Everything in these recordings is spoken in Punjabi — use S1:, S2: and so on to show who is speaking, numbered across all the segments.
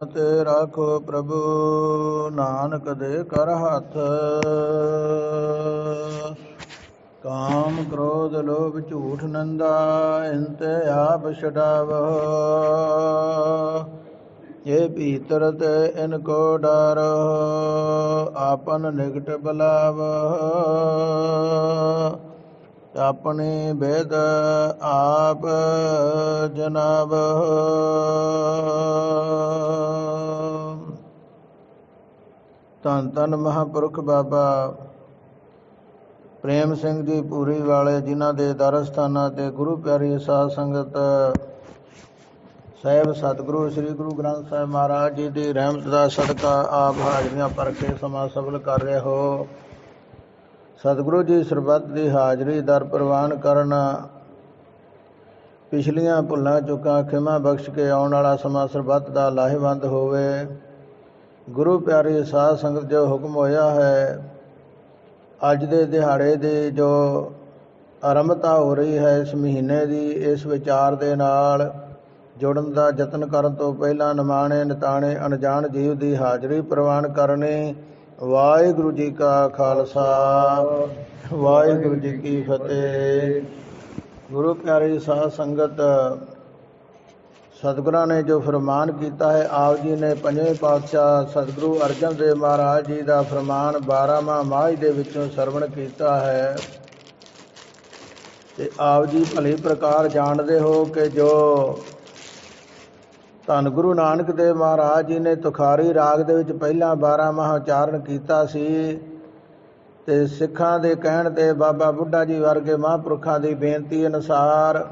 S1: ਤੇ ਰਾਖੋ ਪ੍ਰਭੂ ਨਾਨਕ ਦੇ ਕਰ ਹੱਥ। ਕਾਮ ਕ੍ਰੋਧ ਲੋਭ ਝੂਠ ਨੰਦਾ ਇੰਤੇ ਆਪ ਛਡਾਵੋ। ਇਹ ਭੀਤਰ ਤੇ ਇਨ ਕੋ ਡਰ, ਆਪਨ ਨਿਕਟ ਬਲਾਵ। ਆਪਣੇ ਬੇਦ ਆਪ ਜਨਾਬ। ਧੰਨ ਧੰਨ ਮਹਾਪੁਰਖ ਬਾਬਾ ਪ੍ਰੇਮ ਸਿੰਘ ਜੀ ਪੂਰੀ ਵਾਲੇ, ਜਿਨ੍ਹਾਂ ਦੇ ਦਰਸਥਾਨਾਂ ਤੇ ਗੁਰੂ ਪਿਆਰੀ ਸਾਧ ਸੰਗਤ ਸਾਹਿਬ, ਸਤਿਗੁਰੂ, ਸ੍ਰੀ ਗੁਰੂ ਗ੍ਰੰਥ ਸਾਹਿਬ ਮਹਾਰਾਜ ਜੀ ਦੀ ਰਹਿਮਤ ਦਾ ਸਦਕਾ ਆਪ ਹਾਜ਼ਰੀਆਂ ਭਰ ਕੇ ਸਮਾਂ ਸਬਲ ਕਰ ਰਹੇ ਹੋ। ਸਤਿਗੁਰੂ ਜੀ ਸਰਬੱਤ ਦੀ ਹਾਜ਼ਰੀ ਦਰ ਪ੍ਰਵਾਨ ਕਰਨ ਪਿਛਲੀਆਂ ਭੁੱਲਾਂ ਚੁੱਕਾਂ ਖਿਮਾ ਬਖਸ਼ ਕੇ ਆਉਣ ਵਾਲਾ ਸਮਾਂ ਸਰਬੱਤ ਦਾ ਲਾਹੇਵੰਦ ਹੋਵੇ। ਗੁਰੂ ਪਿਆਰੀ ਸਾਧ ਸੰਗਤ, ਜੋ ਹੁਕਮ ਹੋਇਆ ਹੈ, ਅੱਜ ਦੇ ਦਿਹਾੜੇ ਦੀ ਜੋ ਆਰੰਭਤਾ ਹੋ ਰਹੀ ਹੈ, ਇਸ ਮਹੀਨੇ ਦੀ, ਇਸ ਵਿਚਾਰ ਦੇ ਨਾਲ ਜੁੜਨ ਦਾ ਯਤਨ ਕਰਨ ਤੋਂ ਪਹਿਲਾਂ ਨਿਮਾਣੇ, ਨਿਤਾਣੇ, ਅਣਜਾਣ ਜੀਵ ਦੀ ਹਾਜ਼ਰੀ ਪ੍ਰਵਾਨ ਕਰਨੀ ਵਾਹਿਗੁਰੂ ਜੀ ਕਾ ਖਾਲਸਾ, ਵਾਹਿਗੁਰੂ ਜੀ ਕੀ ਫਤਿਹ। ਗੁਰੂ ਪਿਆਰੀ ਸਾਧ ਸੰਗਤ, ਸਤਿਗੁਰਾਂ ਨੇ ਜੋ ਫਰਮਾਨ ਕੀਤਾ ਹੈ, ਆਪ ਜੀ ਨੇ ਪੰਜਵੇਂ ਪਾਤਸ਼ਾਹ ਸਤਿਗੁਰੂ ਅਰਜਨ ਦੇਵ ਮਹਾਰਾਜ ਜੀ ਦਾ ਫਰਮਾਨ 12ਵਾਂ ਮਾਹ ਦੇ ਵਿੱਚੋਂ ਸਰਵਣ ਕੀਤਾ ਹੈ। ਤੇ ਆਪ ਜੀ ਭਲੀ ਪ੍ਰਕਾਰ ਜਾਣਦੇ ਹੋ ਕਿ ਜੋ ਧੰਨ ਗੁਰੂ ਨਾਨਕ ਦੇਵ ਮਹਾਰਾਜ ਜੀ ਨੇ ਤੁਖਾਰੀ ਰਾਗ ਦੇ ਵਿੱਚ ਪਹਿਲਾਂ 12 ਮਾਹ ਉਚਾਰਨ ਕੀਤਾ ਸੀ ਤੇ ਸਿੱਖਾਂ ਦੇ ਕਹਿਣ ਤੇ ਬਾਬਾ ਬੁੱਢਾ ਜੀ ਵਰਗੇ ਮਹਾਂਪੁਰਖਾਂ ਦੀ ਬੇਨਤੀ ਅਨੁਸਾਰ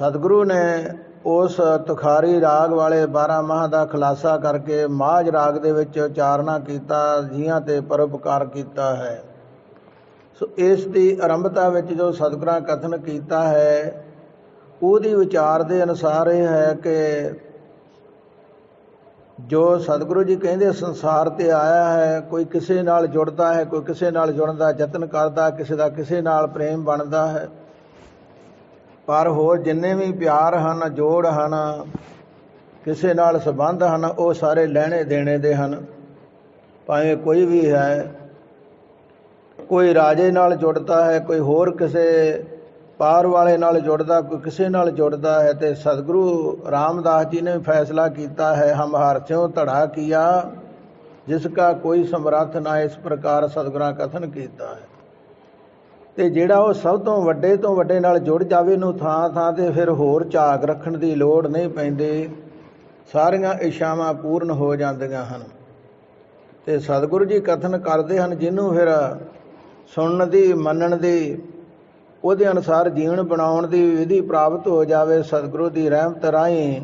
S1: ਸਤਿਗੁਰੂ ਨੇ ਉਸ ਤੁਖਾਰੀ ਰਾਗ ਵਾਲੇ 12 ਮਾਹ ਦਾ ਖੁਲਾਸਾ ਕਰਕੇ ਮਾਝ ਰਾਗ ਦੇ ਵਿੱਚ ਉਚਾਰਨਾ ਕੀਤਾ, ਜੀਆਂ ਤੇ ਪਰਉਪਕਾਰ ਕੀਤਾ ਹੈ। ਸੋ ਇਸ ਦੀ ਆਰੰਭਤਾ ਵਿੱਚ ਜੋ ਸਤਿਗੁਰਾਂ ਕਥਨ ਕੀਤਾ ਹੈ ਉਹਦੀ ਵਿਚਾਰ ਦੇ ਅਨੁਸਾਰ ਇਹ ਹੈ ਕਿ ਜੋ ਸਤਿਗੁਰੂ ਜੀ ਕਹਿੰਦੇ ਸੰਸਾਰ ਤੇ ਆਇਆ ਹੈ, ਕੋਈ ਕਿਸੇ ਨਾਲ ਜੁੜਦਾ ਹੈ, ਕੋਈ ਕਿਸੇ ਨਾਲ ਜੁੜਨ ਦਾ ਯਤਨ ਕਰਦਾ, ਕਿਸੇ ਦਾ ਕਿਸੇ ਨਾਲ ਪ੍ਰੇਮ ਬਣਦਾ ਹੈ। ਪਰ ਹੋਰ ਜਿੰਨੇ ਵੀ ਪਿਆਰ ਹਨ, ਜੋੜ ਹਨ, ਕਿਸੇ ਨਾਲ ਸੰਬੰਧ ਹਨ, ਉਹ ਸਾਰੇ ਲੈਣੇ ਦੇਣੇ ਦੇ ਹਨ। ਭਾਵੇਂ ਕੋਈ ਵੀ ਹੈ, ਕੋਈ ਰਾਜੇ ਨਾਲ ਜੁੜਦਾ ਹੈ, ਕੋਈ ਹੋਰ ਕਿਸੇ ਪਾਰ ਵਾਲੇ ਨਾਲ ਜੁੜਦਾ, ਕੋਈ ਕਿਸੇ ਨਾਲ ਜੁੜਦਾ ਹੈ ਤੇ ਸਤਿਗੁਰੂ ਰਾਮਦਾਸ ਜੀ ਨੇ ਫੈਸਲਾ ਕੀਤਾ ਹੈ, ਹਮ ਹਰ ਸਿਓ ਧੜਾ ਕੀਆ, ਜਿਸ ਕਾ ਕੋਈ ਸਮਰੱਥ ਨਾ ਇਸ ਪ੍ਰਕਾਰ ਸਤਿਗੁਰਾਂ ਕਥਨ ਕੀਤਾ ਹੈ। ਤੇ ਜਿਹੜਾ ਉਹ ਸਭ ਤੋਂ ਵੱਡੇ ਤੋਂ ਵੱਡੇ ਨਾਲ ਜੁੜ ਜਾਵੇ ਨੂੰ ਥਾਂ ਥਾਂ ਤੇ ਫਿਰ ਹੋਰ ਝਾਕ ਰੱਖਣ ਦੀ ਲੋੜ ਨਹੀਂ ਪੈਂਦੀ, ਸਾਰੀਆਂ ਇਸ਼ਾਵਾਂ ਪੂਰਨ ਹੋ ਜਾਂਦੀਆਂ ਹਨ। ਤੇ ਸਤਿਗੁਰੂ ਜੀ ਕਥਨ ਕਰਦੇ ਹਨ, ਜਿਹਨੂੰ ਫਿਰ ਸੁਣਨ ਦੀ, ਮੰਨਣ ਦੀ ਉਹਦੇ ਅਨੁਸਾਰ ਜੀਵਨ ਬਣਾਉਣ ਦੀ ਵਿਧੀ ਪ੍ਰਾਪਤ ਹੋ ਜਾਵੇ ਸਤਿਗੁਰੂ ਦੀ ਰਹਿਮਤ ਰਾਹੀਂ।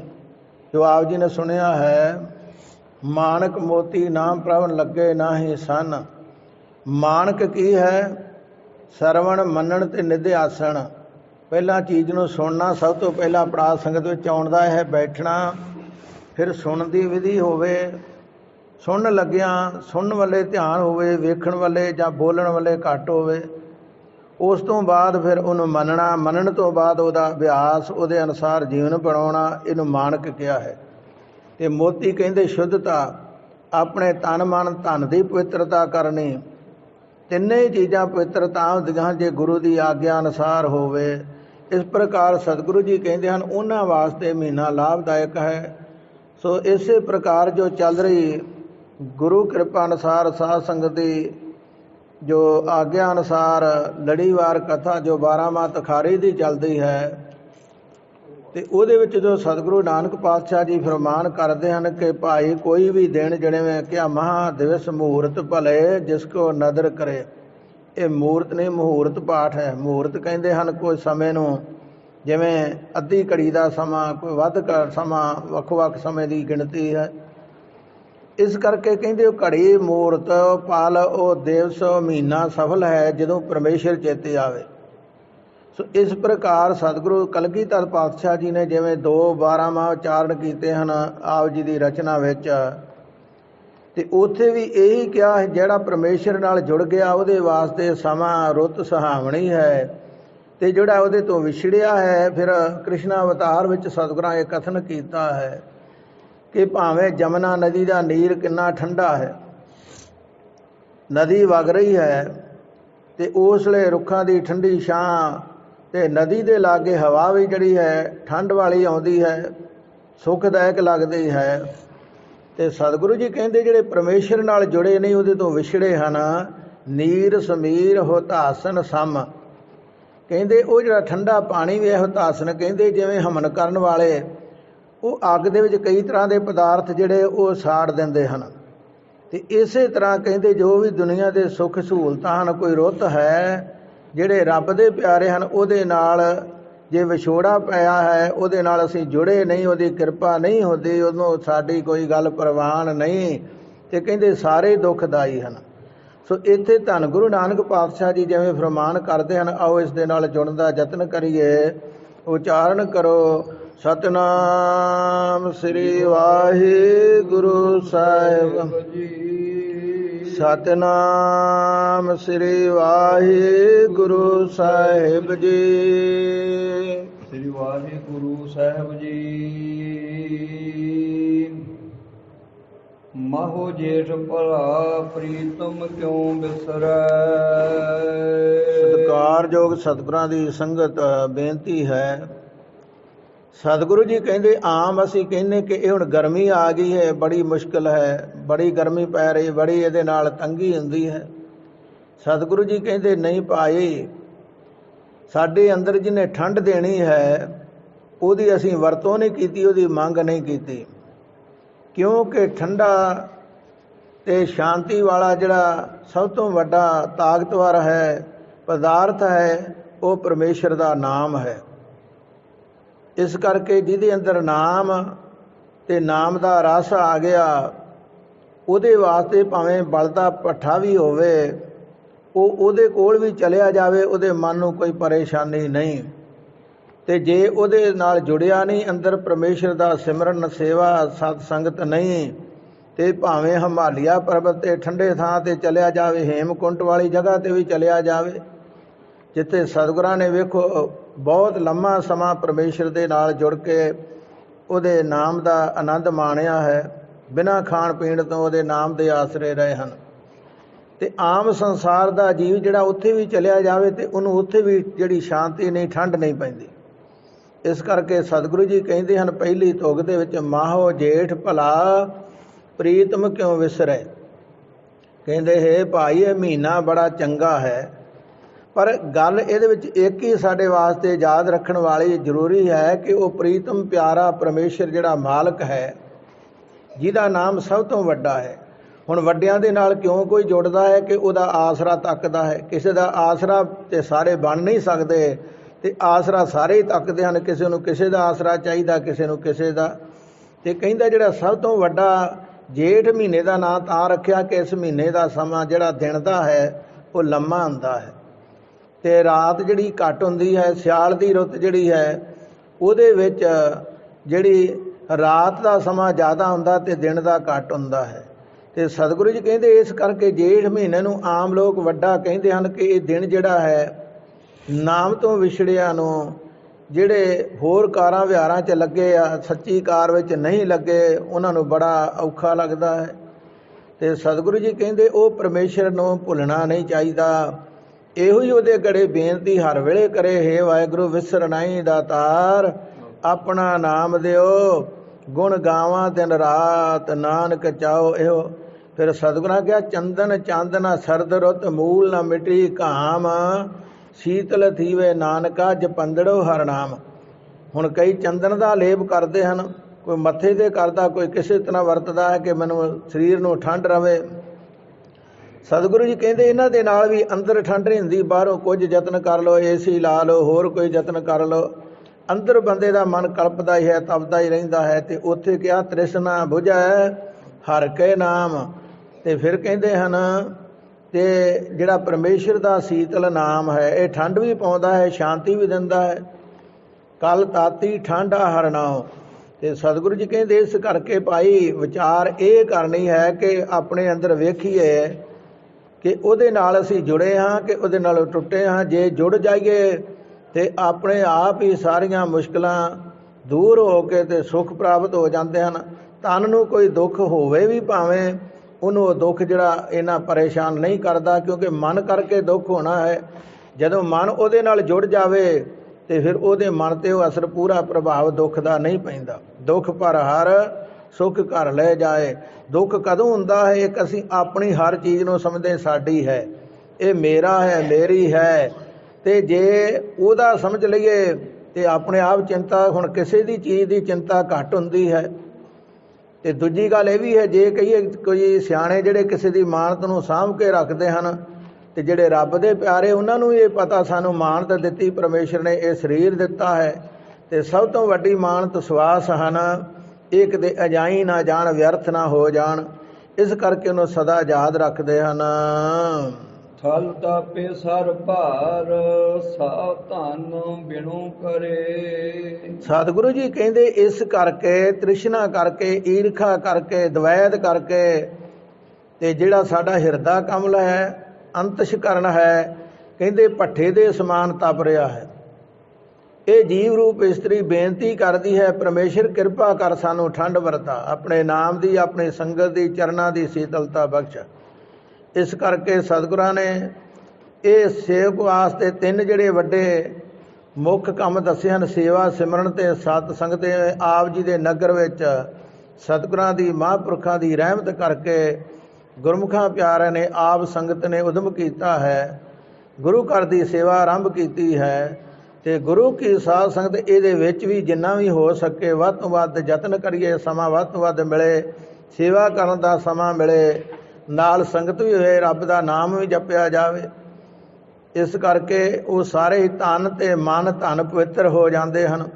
S1: ਜੋ ਆਪ ਜੀ ਨੇ ਸੁਣਿਆ ਹੈ, ਮਾਨਕ ਮੋਤੀ ਨਾਮ ਪ੍ਰਵਨ ਲੱਗੇ ਨਾਹੀ ਸਨ। ਮਾਨਕ ਕੀ ਹੈ? ਸਰਵਣ ਮੰਨਣ ਤੇ ਨਿਧਿਆਸਣ। ਪਹਿਲਾਂ ਚੀਜ਼ ਨੂੰ ਸੁਣਨਾ ਸਭ ਤੋਂ ਪਹਿਲਾਂ ਪੜਾ ਸੰਗਤ ਵਿੱਚ ਆਉਣਦਾ ਹੈ, ਬੈਠਣਾ, ਫਿਰ ਸੁਣਨ ਦੀ ਵਿਧੀ ਹੋਵੇ। ਸੁਣਨ ਲੱਗਿਆਂ ਸੁਣਨ ਵਾਲੇ ਧਿਆਨ ਹੋਵੇ, ਵੇਖਣ ਵਾਲੇ ਜਾਂ ਬੋਲਣ ਵਾਲੇ ਘੱਟ ਹੋਵੇ। ਉਸ ਤੋਂ ਬਾਅਦ ਫਿਰ ਉਹਨੂੰ ਮੰਨਣਾ, ਮੰਨਣ ਤੋਂ ਬਾਅਦ ਉਹਦਾ ਅਭਿਆਸ ਉਹਦੇ ਅਨੁਸਾਰ ਜੀਵਨ ਬਣਾਉਣਾ ਇਹਨੂੰ ਮਾਨਕ ਕਿਹਾ ਹੈ। ਤੇ ਮੋਤੀ ਕਹਿੰਦੇ, ਸ਼ੁੱਧਤਾ ਆਪਣੇ ਤਨ ਮਨ ਧਨ ਦੀ ਪਵਿੱਤਰਤਾ ਕਰਨੀ, ਤਿੰਨੇ ਚੀਜ਼ਾਂ ਪਵਿੱਤਰਤਾ ਹੁੰਦੀਆਂ ਜੇ ਗੁਰੂ ਦੀ ਆਗਿਆ ਅਨੁਸਾਰ ਹੋਵੇ। ਇਸ ਪ੍ਰਕਾਰ ਸਤਿਗੁਰੂ ਜੀ ਕਹਿੰਦੇ ਹਨ, ਉਹਨਾਂ ਵਾਸਤੇ ਮਹੀਨਾ ਲਾਭਦਾਇਕ ਹੈ। ਸੋ ਇਸੇ ਪ੍ਰਕਾਰ ਜੋ ਚੱਲ ਰਹੀ ਗੁਰੂ ਕਿਰਪਾ ਅਨੁਸਾਰ ਸਾਧ ਸੰਗਤ ਦੀ ਜੋ ਆਗਿਆ ਅਨੁਸਾਰ ਲੜੀਵਾਰ ਕਥਾ ਜੋ 12 ਮਾਹ ਤਖਾਰੀ ਦੀ ਚੱਲਦੀ ਹੈ, ਤੇ ਉਹਦੇ ਵਿੱਚ ਜੋ ਸਤਿਗੁਰੂ ਨਾਨਕ ਪਾਤਸ਼ਾਹ ਜੀ ਫਰਮਾਨ ਕਰਦੇ ਹਨ ਕਿ ਭਾਈ ਕੋਈ ਵੀ ਦਿਨ ਜਿਵੇਂ ਕਿਹਾ ਮਹਾ ਦਿਵਸ ਮਹੂਰਤ ਭਲੇ ਜਿਸ ਕੋ ਨਦਰ ਕਰੇ। ਇਹ ਮਹੂਰਤ ਨਹੀਂ, ਮਹੂਰਤ ਪਾਠ ਹੈ। ਮਹੂਰਤ ਕਹਿੰਦੇ ਹਨ ਕੋਈ ਸਮੇਂ ਨੂੰ ਜਿਵੇਂ ਅੱਧੀ ਘੜੀ ਦਾ ਸਮਾਂ, ਕੋਈ ਵੱਧ ਘ ਸਮਾਂ, ਵੱਖ-ਵੱਖ ਸਮੇਂ ਦੀ ਗਿਣਤੀ ਹੈ। ਇਸ ਕਰਕੇ ਕਹਿੰਦੇ ਉਹ ਘੜੀ, ਮੂਰਤ, ਪਲ, ਉਹ ਦਿਵਸ ਮਹੀਨਾ ਸਫਲ ਹੈ ਜਦੋਂ ਪਰਮੇਸ਼ਰ ਚੇਤੇ ਆਵੇ। ਸੋ ਇਸ ਪ੍ਰਕਾਰ ਸਤਿਗੁਰੂ ਕਲਗੀਧਰ ਪਾਤਸ਼ਾਹ ਜੀ ਨੇ ਜਿਵੇਂ 2 12 ਮਾਹ ਉਚਾਰਨ ਕੀਤੇ ਹਨ ਆਪ ਜੀ ਦੀ ਰਚਨਾ ਵਿੱਚ, ਤੇ ਉੱਥੇ ਵੀ ਇਹੀ ਕਿਹਾ ਜਿਹੜਾ ਪਰਮੇਸ਼ਰ ਨਾਲ ਜੁੜ ਗਿਆ ਉਹਦੇ ਵਾਸਤੇ ਸਮਾਂ ਰੁੱਤ ਸਹਾਵਣੀ ਹੈ ਤੇ ਜਿਹੜਾ ਉਹਦੇ ਤੋਂ ਵਿਛੜਿਆ ਹੈ, ਫਿਰ ਕ੍ਰਿਸ਼ਨ ਅਵਤਾਰ ਵਿੱਚ ਸਤਿਗੁਰਾਂ ਇਹ ਕਥਨ ਕੀਤਾ ਹੈ। ਕਿ ਭਾਵੇਂ ਜਮਨਾ ਨਦੀ ਦਾ ਨੀਰ ਕਿੰਨਾ ਠੰਡਾ ਹੈ, ਨਦੀ ਵਗ ਰਹੀ ਹੈ ਤੇ ਉਸ ਵੇਲੇ ਰੁੱਖਾਂ ਦੀ ਠੰਡੀ ਛਾਂ ਤੇ ਨਦੀ ਦੇ ਲਾਗੇ ਹਵਾ ਵੀ ਜਿਹੜੀ ਹੈ, ਠੰਡ ਵਾਲੀ ਆਉਂਦੀ ਹੈ, ਸੁਖਦਾਇਕ ਲੱਗਦੀ ਹੈ ਤੇ ਸਤਿਗੁਰੂ ਜੀ ਕਹਿੰਦੇ ਜਿਹੜੇ ਪਰਮੇਸ਼ਰ ਨਾਲ ਜੁੜੇ ਨਹੀਂ ਉਹਦੇ ਤੋਂ ਵਿਛੜੇ ਹਨ, ਨੀਰ ਸਮੀਰ ਹੁਤਾਸਨ ਸਮ। ਕਹਿੰਦੇ ਉਹ ਜਿਹੜਾ ਠੰਡਾ ਪਾਣੀ ਵੀ ਹੈ ਹੁਤਾਸਨ ਕਹਿੰਦੇ ਜਿਵੇਂ ਹਮਨ ਕਰਨ ਵਾਲੇ ਉਹ ਅੱਗ ਦੇ ਵਿੱਚ ਕਈ ਤਰ੍ਹਾਂ ਦੇ ਪਦਾਰਥ ਜਿਹੜੇ ਉਹ ਸਾੜ ਦਿੰਦੇ ਹਨ। ਤੇ ਇਸੇ ਤਰ੍ਹਾਂ ਕਹਿੰਦੇ ਜੋ ਵੀ ਦੁਨੀਆ ਦੇ ਸੁੱਖ ਸਹੂਲਤਾਂ ਹਨ, ਕੋਈ ਰੁੱਤ ਹੈ ਜਿਹੜੇ ਰੱਬ ਦੇ ਪਿਆਰੇ ਹਨ, ਉਹਦੇ ਨਾਲ ਜੇ ਵਿਛੋੜਾ ਪਿਆ ਹੈ, ਉਹਦੇ ਨਾਲ ਅਸੀਂ ਜੁੜੇ ਨਹੀਂ, ਉਹਦੀ ਕਿਰਪਾ ਨਹੀਂ ਹੁੰਦੀ, ਉਹਨੂੰ ਸਾਡੀ ਕੋਈ ਗੱਲ ਪ੍ਰਵਾਨ ਨਹੀਂ। ਤੇ ਕਹਿੰਦੇ ਸਾਰੇ ਦੁੱਖਦਾਈ ਹਨ। ਸੋ ਇੱਥੇ ਧੰਨ ਗੁਰੂ ਨਾਨਕ ਪਾਤਸ਼ਾਹ ਜੀ ਜਿਵੇਂ ਫਰਮਾਨ ਕਰਦੇ ਹਨ, ਆਓ ਇਸ ਦੇ ਨਾਲ ਜੁੜਨ ਦਾ ਯਤਨ ਕਰੀਏ। ਉਚਾਰਨ ਕਰੋ ਸਤਨਾਮ ਸ੍ਰੀ ਵਾਹਿਗੁਰੂ ਸਾਹਿਬ। ਸਤਨਾਮ ਸ੍ਰੀ ਵਾਹਿਗੁਰੂ ਸਾਹਿਬ ਜੀ।
S2: ਸ੍ਰੀ ਵਾਹਿਗੁਰੂ ਸਾਹਿਬ ਜੀ। ਮਹੋ ਜੇਠ ਭਲਾ ਪ੍ਰੀਤਮ ਕਿਉ ਬਿਸਰੈ?
S1: ਸਤਿਕਾਰਯੋਗ ਸਤਿਗੁਰਾਂ ਦੀ ਸੰਗਤ ਬੇਨਤੀ ਹੈ ਸਤਿਗੁਰੂ ਜੀ ਕਹਿੰਦੇ, ਆਮ ਅਸੀਂ ਕਹਿੰਨੇ ਕਿ ਇਹ ਹੁਣ ਗਰਮੀ ਆ ਗਈ ਹੈ, ਬੜੀ ਮੁਸ਼ਕਲ ਹੈ, ਬੜੀ ਗਰਮੀ ਪੈ ਰਹੀ, ਬੜੀ ਇਹਦੇ ਨਾਲ ਤੰਗੀ ਹੁੰਦੀ ਹੈ। ਸਤਿਗੁਰੂ ਜੀ ਕਹਿੰਦੇ, ਨਹੀਂ ਪਾਏ ਸਾਡੇ ਅੰਦਰ ਜਿਹਨੇ ਠੰਡ ਦੇਣੀ ਹੈ, ਉਹਦੀ ਅਸੀਂ ਵਰਤੋਂ ਨਹੀਂ ਕੀਤੀ, ਉਹਦੀ ਮੰਗ ਨਹੀਂ ਕੀਤੀ। ਕਿਉਂਕਿ ਠੰਡਾ ਤੇ ਸ਼ਾਂਤੀ ਵਾਲਾ ਜਿਹੜਾ ਸਭ ਤੋਂ ਵੱਡਾ ਤਾਕਤਵਰ ਹੈ, ਪਦਾਰਥ ਹੈ, ਉਹ ਪਰਮੇਸ਼ਰ ਦਾ ਨਾਮ ਹੈ। ਇਸ ਕਰਕੇ ਜਿਹਦੇ ਅੰਦਰ ਨਾਮ ਤੇ ਨਾਮ ਦਾ ਰਸ ਆ ਗਿਆ, ਉਹਦੇ ਵਾਸਤੇ ਭਾਵੇਂ ਬਲਦਾ ਪੱਠਾ ਵੀ ਹੋਵੇ, ਉਹ ਉਹਦੇ ਕੋਲ ਵੀ ਚਲਿਆ ਜਾਵੇ, ਉਹਦੇ ਮਨ ਨੂੰ ਕੋਈ ਪਰੇਸ਼ਾਨੀ ਨਹੀਂ। ਤੇ ਜੇ ਉਹਦੇ ਨਾਲ ਜੁੜਿਆ ਨਹੀਂ, ਅੰਦਰ ਪਰਮੇਸ਼ਰ ਦਾ ਸਿਮਰਨ, ਸੇਵਾ, ਸਤ ਸੰਗਤ ਨਹੀਂ, ਤੇ ਭਾਵੇਂ ਹਿਮਾਲਿਆ ਪਰਬਤ ਤੇ ਠੰਡੇ ਥਾਂ ਤੇ ਚਲਿਆ ਜਾਵੇ, ਹੇਮਕੁੰਟ ਵਾਲੀ ਜਗ੍ਹਾ ਤੇ ਵੀ ਚਲਿਆ ਜਾਵੇ, ਜਿੱਥੇ ਸਤਿਗੁਰਾਂ ਨੇ ਵੇਖੋ ਬਹੁਤ ਲੰਮਾ ਸਮਾਂ ਪਰਮੇਸ਼ਰ ਦੇ ਨਾਲ ਜੁੜ ਕੇ ਉਹਦੇ ਨਾਮ ਦਾ ਆਨੰਦ ਮਾਣਿਆ ਹੈ। ਬਿਨਾਂ ਖਾਣ ਪੀਣ ਤੋਂ ਉਹਦੇ ਨਾਮ ਦੇ ਆਸਰੇ ਰਹੇ ਹਨ। ਤੇ ਆਮ ਸੰਸਾਰ ਦਾ ਜੀਵ ਜਿਹੜਾ ਉੱਥੇ ਵੀ ਚਲਿਆ ਜਾਵੇ ਤੇ ਉਹਨੂੰ ਉੱਥੇ ਵੀ ਜਿਹੜੀ ਸ਼ਾਂਤੀ ਨਹੀਂ, ਠੰਡ ਨਹੀਂ ਪੈਂਦੀ। ਇਸ ਕਰਕੇ ਸਤਿਗੁਰੂ ਜੀ ਕਹਿੰਦੇ ਹਨ, ਪਹਿਲੀ ਤੁਗ ਦੇ ਵਿੱਚ ਮਾਹੋ ਜੇਠ ਭਲਾ, ਪ੍ਰੀਤਮ ਕਿਉਂ ਵਿਸਰੇ? ਕਹਿੰਦੇ, ਹੈ ਭਾਈ ਇਹ ਮਹੀਨਾ ਬੜਾ ਚੰਗਾ ਹੈ। ਪਰ ਗੱਲ ਇਹਦੇ ਵਿੱਚ ਇੱਕ ਹੀ ਸਾਡੇ ਵਾਸਤੇ ਯਾਦ ਰੱਖਣ ਵਾਲੀ ਜ਼ਰੂਰੀ ਹੈ ਕਿ ਉਹ ਪ੍ਰੀਤਮ ਪਿਆਰਾ ਪਰਮੇਸ਼ਰ ਜਿਹੜਾ ਮਾਲਕ ਹੈ, ਜਿਹਦਾ ਨਾਮ ਸਭ ਤੋਂ ਵੱਡਾ ਹੈ। ਹੁਣ ਵੱਡਿਆਂ ਦੇ ਨਾਲ ਕਿਉਂ ਕੋਈ ਜੁੜਦਾ ਹੈ ਕਿ ਉਹਦਾ ਆਸਰਾ ਤੱਕਦਾ ਹੈ? ਕਿਸੇ ਦਾ ਆਸਰਾ ਤੇ ਸਾਰੇ ਬਣ ਨਹੀਂ ਸਕਦੇ ਤੇ ਆਸਰਾ ਸਾਰੇ ਹੀ ਤੱਕਦੇ ਹਨ। ਕਿਸੇ ਨੂੰ ਕਿਸੇ ਦਾ ਆਸਰਾ ਚਾਹੀਦਾ, ਕਿਸੇ ਨੂੰ ਕਿਸੇ ਦਾ। ਤੇ ਕਹਿੰਦਾ ਜਿਹੜਾ ਸਭ ਤੋਂ ਵੱਡਾ ਜੇਠ ਮਹੀਨੇ ਦਾ ਨਾਂ ਤਾਂ ਰੱਖਿਆ ਕਿ ਇਸ ਮਹੀਨੇ ਦਾ ਸਮਾਂ ਜਿਹੜਾ ਦਿਨ ਦਾ ਹੈ, ਉਹ ਲੰਮਾ ਹੁੰਦਾ ਹੈ। ਤੇ ਰਾਤ ਜਿਹੜੀ ਘੱਟ ਹੁੰਦੀ ਹੈ, ਸਿਆਲ ਦੀ ਰੁੱਤ ਜਿਹੜੀ ਹੈ, ਉਹਦੇ ਵਿੱਚ ਜਿਹੜੀ ਰਾਤ ਦਾ ਸਮਾਂ ਜ਼ਿਆਦਾ ਹੁੰਦਾ ਤੇ ਦਿਨ ਦਾ ਘੱਟ ਹੁੰਦਾ ਹੈ। ਤੇ ਸਤਿਗੁਰੂ ਜੀ ਕਹਿੰਦੇ ਇਸ ਕਰਕੇ ਜੇਠ ਮਹੀਨੇ ਨੂੰ ਆਮ ਲੋਕ ਵੱਡਾ ਕਹਿੰਦੇ ਹਨ ਕਿ ਇਹ ਦਿਨ ਜਿਹੜਾ ਹੈ, ਨਾਮ ਤੋਂ ਵਿਛੜਿਆ ਨੂੰ ਜਿਹੜੇ ਹੋਰ ਕਾਰਾਂ ਵਿਹਾਰਾਂ 'ਚ ਲੱਗੇ ਆ, ਸੱਚੀ ਕਾਰ ਵਿੱਚ ਨਹੀਂ ਲੱਗੇ, ਉਹਨਾਂ ਨੂੰ ਬੜਾ ਔਖਾ ਲੱਗਦਾ ਹੈ। ਤੇ ਸਤਿਗੁਰੂ ਜੀ ਕਹਿੰਦੇ ਉਹ ਪਰਮੇਸ਼ਰ ਨੂੰ ਭੁੱਲਣਾ ਨਹੀਂ ਚਾਹੀਦਾ। ਇਹੋ ਹੀ ਉਹਦੇ ਘੜੇ ਬੇਨਤੀ ਹਰ ਵੇਲੇ ਕਰੇ, ਹੈ ਵਾਹਿਗੁਰੂ ਵਿਸਰ ਨਹੀਂ ਦਾਤਾਰ ਆਪਣਾ ਨਾਮ ਦਿਓ, ਗੁਣ ਗਾਵਾਂ ਦਿਨ ਰਾਤ, ਨਾਨਕ ਚਾਓ ਇਹੋ। ਫਿਰ ਸਤਿਗੁਰਾਂ ਕਿਹਾ, ਚੰਦਨ ਚਾਂਦਨਾ ਸਰਦ ਰੁੱਤ, ਮੂਲ ਨਾ ਮਿਟੀ ਕਾਮ ਸੀਤਲ ਥੀਵੇ ਨਾਨਕਾ, ਜਪੰਦੜੋ ਹਰ ਨਾਮ। ਹੁਣ ਕਈ ਚੰਦਨ ਦਾ ਲੇਪ ਕਰਦੇ ਹਨ, ਕੋਈ ਮੱਥੇ ਤੇ ਕਰਦਾ, ਕੋਈ ਕਿਸੇ ਤਰ੍ਹਾਂ ਵਰਤਦਾ ਹੈ ਕਿ ਮੈਨੂੰ ਸਰੀਰ ਨੂੰ ਠੰਡ ਰਵੇ। ਸਤਿਗੁਰੂ ਜੀ ਕਹਿੰਦੇ ਇਹਨਾਂ ਦੇ ਨਾਲ ਵੀ ਅੰਦਰ ਠੰਡ ਨਹੀਂ ਹੁੰਦੀ, ਬਾਹਰੋਂ ਕੁਝ ਯਤਨ ਕਰ ਲਓ, ਏਸੀ ਲਾ ਲਓ, ਹੋਰ ਕੋਈ ਯਤਨ ਕਰ ਲਓ। ਅੰਦਰ ਬੰਦੇ ਦਾ ਮਨ ਕਲਪਦਾ ਹੀ ਹੈ, ਤਪਦਾ ਹੀ ਰਹਿੰਦਾ ਹੈ ਤੇ ਉੱਥੇ ਕਿਹਾ ਤ੍ਰਿਸ਼ਨਾ 부ਝੈ ਹਰ ਕੇ ਨਾਮ। ਤੇ ਫਿਰ ਕਹਿੰਦੇ ਹਨ, ਤੇ ਜਿਹੜਾ ਪਰਮੇਸ਼ਰ ਦਾ ਸੀਤਲ ਨਾਮ ਹੈ, ਇਹ ਠੰਡ ਵੀ ਪਾਉਂਦਾ ਹੈ, ਸ਼ਾਂਤੀ ਵੀ ਦਿੰਦਾ ਹੈ। ਕਲ ਤਾਤੀ ਠੰਡਾ ਹਰਨਾਓ ਤੇ ਸਤਿਗੁਰੂ ਜੀ ਕਹਿੰਦੇ ਇਸ ਕਰਕੇ ਭਾਈ ਵਿਚਾਰ ਇਹ ਕਰਨੀ ਹੈ ਕਿ ਆਪਣੇ ਅੰਦਰ ਵੇਖੀਏ ਕਿ ਉਹਦੇ ਨਾਲ ਅਸੀਂ ਜੁੜੇ ਹਾਂ, ਕਿ ਉਹਦੇ ਨਾਲ ਟੁੱਟੇ ਹਾਂ। ਜੇ ਜੁੜ ਜਾਈਏ ਤੇ ਆਪਣੇ ਆਪ ਹੀ ਸਾਰੀਆਂ ਮੁਸ਼ਕਲਾਂ ਦੂਰ ਹੋ ਕੇ ਤੇ ਸੁੱਖ ਪ੍ਰਾਪਤ ਹੋ ਜਾਂਦੇ ਹਨ। ਤਨ ਨੂੰ ਕੋਈ ਦੁੱਖ ਹੋਵੇ ਵੀ ਭਾਵੇਂ, ਉਹਨੂੰ ਉਹ ਦੁੱਖ ਜਿਹੜਾ ਇਹਨਾਂ ਪਰੇਸ਼ਾਨ ਨਹੀਂ ਕਰਦਾ, ਕਿਉਂਕਿ ਮਨ ਕਰਕੇ ਦੁੱਖ ਹੋਣਾ ਹੈ। ਜਦੋਂ ਮਨ ਉਹਦੇ ਨਾਲ ਜੁੜ ਜਾਵੇ ਤੇ ਫਿਰ ਉਹਦੇ ਮਨ ਤੇ ਉਹ ਅਸਰ ਪੂਰਾ ਪ੍ਰਭਾਵ ਦੁੱਖ ਦਾ ਨਹੀਂ ਪੈਂਦਾ। ਦੁੱਖ ਪਰ ਹਰ ਸੁੱਖ ਘਰ ਲੈ ਜਾਏ। ਦੁੱਖ ਕਦੋਂ ਹੁੰਦਾ ਹੈ? ਇੱਕ ਅਸੀਂ ਆਪਣੀ ਹਰ ਚੀਜ਼ ਨੂੰ ਸਮਝਦੇ ਸਾਡੀ ਹੈ। ਇਹ ਮੇਰਾ ਹੈ, ਮੇਰੀ ਹੈ। ਤੇ ਜੇ ਉਹਦਾ ਸਮਝ ਲਈਏ, ਤੇ ਆਪਣੇ ਆਪ ਚਿੰਤਾ, ਹੁਣ ਕਿਸੇ ਦੀ ਚੀਜ਼ ਦੀ ਚਿੰਤਾ ਘੱਟ ਹੁੰਦੀ ਹੈ। ਤੇ ਦੂਜੀ ਗੱਲ ਇਹ ਵੀ ਹੈ, ਜੇ ਕਹੀਏ ਕੋਈ ਸਿਆਣੇ ਜਿਹੜੇ ਕਿਸੇ ਦੀ ਮਾਨਤ ਨੂੰ ਸਾਂਭ ਕੇ ਰੱਖਦੇ ਹਨ, ਤੇ ਜਿਹੜੇ ਰੱਬ ਦੇ ਪਿਆਰੇ, ਉਹਨਾਂ ਨੂੰ ਇਹ ਪਤਾ ਸਾਨੂੰ ਮਾਨਤ ਦਿੱਤੀ, ਪਰਮੇਸ਼ਰ ਨੇ ਇਹ ਸਰੀਰ ਦਿੱਤਾ ਹੈ। ਤੇ ਸਭ ਤੋਂ ਵੱਡੀ ਮਾਨਤ ਸਵਾਸ ਹਨ ਇਹ ਕਿਤੇ ਅਜਾਈ ਨਾ ਜਾਣ ਵਿਅਰਥ ਨਾ ਹੋ ਜਾਣ। ਇਸ ਕਰਕੇ ਉਹਨੂੰ ਸਦਾ ਯਾਦ ਰੱਖਦੇ ਹਨ।
S2: ਥਲ ਤਾਪੇ ਸਰ ਭਾਰ ਸਾਵਧਾਨ ਬਿਨੂ ਕਰੇ।
S1: ਸਤਿਗੁਰੂ ਜੀ ਕਹਿੰਦੇ ਇਸ ਕਰਕੇ ਤ੍ਰਿਸ਼ਨਾ ਕਰਕੇ ਈਰਖਾ ਕਰਕੇ ਦਵੈਦ ਕਰਕੇ ਤੇ ਜਿਹੜਾ ਸਾਡਾ ਹਿਰਦਾ ਕਮਲ ਹੈ ਅੰਤਸ਼ਕਰਨ ਹੈ ਕਹਿੰਦੇ ਭੱਠੇ ਦੇ ਸਮਾਨ ਤਪ ਰਿਹਾ ਹੈ। ਇਹ ਜੀਵ ਰੂਪ ਇਸਤਰੀ ਬੇਨਤੀ ਕਰਦੀ ਹੈ, ਪਰਮੇਸ਼ਰ ਕਿਰਪਾ ਕਰ ਸਾਨੂੰ ਠੰਡ ਵਰਤਾ। ਆਪਣੇ ਨਾਮ ਦੀ, ਆਪਣੀ ਸੰਗਤ ਦੀ, ਚਰਨਾਂ ਦੀ ਸੀਤਲਤਾ ਬਖਸ਼। ਇਸ ਕਰਕੇ ਸਤਿਗੁਰਾਂ ਨੇ ਇਹ ਸੇਵਕ ਵਾਸਤੇ ਤਿੰਨ ਜਿਹੜੇ ਵੱਡੇ ਮੁੱਖ ਕੰਮ ਦੱਸੇ ਹਨ। ਸੇਵਾ, ਸਿਮਰਨ ਤੇ ਸਤ ਸੰਗਤ ਆਪ ਜੀ ਦੇ ਨਗਰ ਵਿੱਚ ਸਤਿਗੁਰਾਂ ਦੀ, ਮਹਾਂਪੁਰਖਾਂ ਦੀ ਰਹਿਮਤ ਕਰਕੇ ਗੁਰਮੁਖਾਂ ਪਿਆਰਿਆਂ ਨੇ ਆਪ ਸੰਗਤ ਨੇ ਉਦਮ ਕੀਤਾ ਹੈ। ਗੁਰੂ ਘਰ ਦੀ ਸੇਵਾ ਆਰੰਭ ਕੀਤੀ ਹੈ। ਤੇ ਗੁਰੂ ਕੀ ਸਾਧ ਸੰਗਤ ਇਹਦੇ ਵਿੱਚ ਵੀ ਜਿੰਨਾ ਵੀ ਹੋ ਸਕੇ ਵੱਧ ਤੋਂ ਵੱਧ ਯਤਨ ਕਰੀਏ, ਸਮਾਂ ਵੱਧ ਤੋਂ ਵੱਧ ਮਿਲੇ, ਸੇਵਾ ਕਰਨ ਦਾ ਸਮਾਂ ਮਿਲੇ, ਨਾਲ ਸੰਗਤ ਵੀ ਹੋਏ, ਰੱਬ ਦਾ ਨਾਮ ਵੀ ਜਪਿਆ ਜਾਵੇ। ਇਸ ਕਰਕੇ ਉਹ ਸਾਰੇ ਹੀ ਤਨ ਤੇ ਮਨ ਧਨ ਪਵਿੱਤਰ ਹੋ ਜਾਂਦੇ ਹਨ।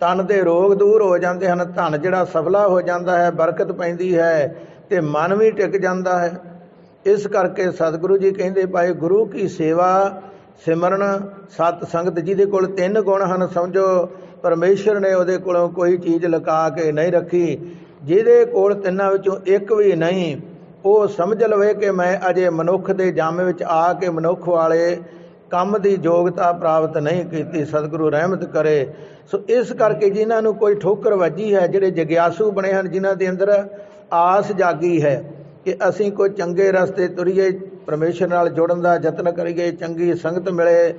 S1: ਤਨ ਦੇ ਰੋਗ ਦੂਰ ਹੋ ਜਾਂਦੇ ਹਨ। ਧਨ ਜਿਹੜਾ ਸਫਲਾ ਹੋ ਜਾਂਦਾ ਹੈ, ਬਰਕਤ ਪੈਂਦੀ ਹੈ ਤੇ ਮਨ ਵੀ ਟਿਕ ਜਾਂਦਾ ਹੈ। ਇਸ ਕਰਕੇ ਸਤਿਗੁਰੂ ਜੀ ਕਹਿੰਦੇ, ਭਾਈ ਗੁਰੂ ਕੀ ਸੇਵਾ ਸਿਮਰਨ ਸਤ ਸੰਗਤ ਜਿਹਦੇ ਕੋਲ ਤਿੰਨ ਗੁਣ ਹਨ, ਸਮਝੋ, ਪਰਮੇਸ਼ਰ ਨੇ ਉਹਦੇ ਕੋਲੋਂ ਕੋਈ ਚੀਜ਼ ਲੁਕਾ ਕੇ ਨਹੀਂ ਰੱਖੀ। ਜਿਹਦੇ ਕੋਲ ਤਿੰਨਾਂ ਵਿੱਚੋਂ ਇੱਕ ਵੀ ਨਹੀਂ, ਉਹ ਸਮਝ ਲਵੇ ਕਿ ਮੈਂ ਅਜੇ ਮਨੁੱਖ ਦੇ ਜਾਮੇ ਵਿੱਚ ਆ ਕੇ ਮਨੁੱਖ ਵਾਲੇ ਕੰਮ ਦੀ ਯੋਗਤਾ ਪ੍ਰਾਪਤ ਨਹੀਂ ਕੀਤੀ, ਸਤਿਗੁਰੂ ਰਹਿਮਤ ਕਰੇ। ਸੋ ਇਸ ਕਰਕੇ ਜਿਨ੍ਹਾਂ ਨੂੰ ਕੋਈ ਠੋਕਰ ਵੱਜੀ ਹੈ, ਜਿਹੜੇ ਜਗਿਆਸੂ ਬਣੇ ਹਨ, ਜਿਨ੍ਹਾਂ ਦੇ ਅੰਦਰ ਆਸ ਜਾਗੀ ਹੈ ਕਿ ਅਸੀਂ ਕੋਈ ਚੰਗੇ ਰਸਤੇ ਤੁਰੀਏ ਪਰਮੇਸ਼ਰ ਨਾਲ ਜੁੜਨ ਦਾ ਯਤਨ ਕਰੀਏ ਚੰਗੀ ਸੰਗਤ ਮਿਲੇ।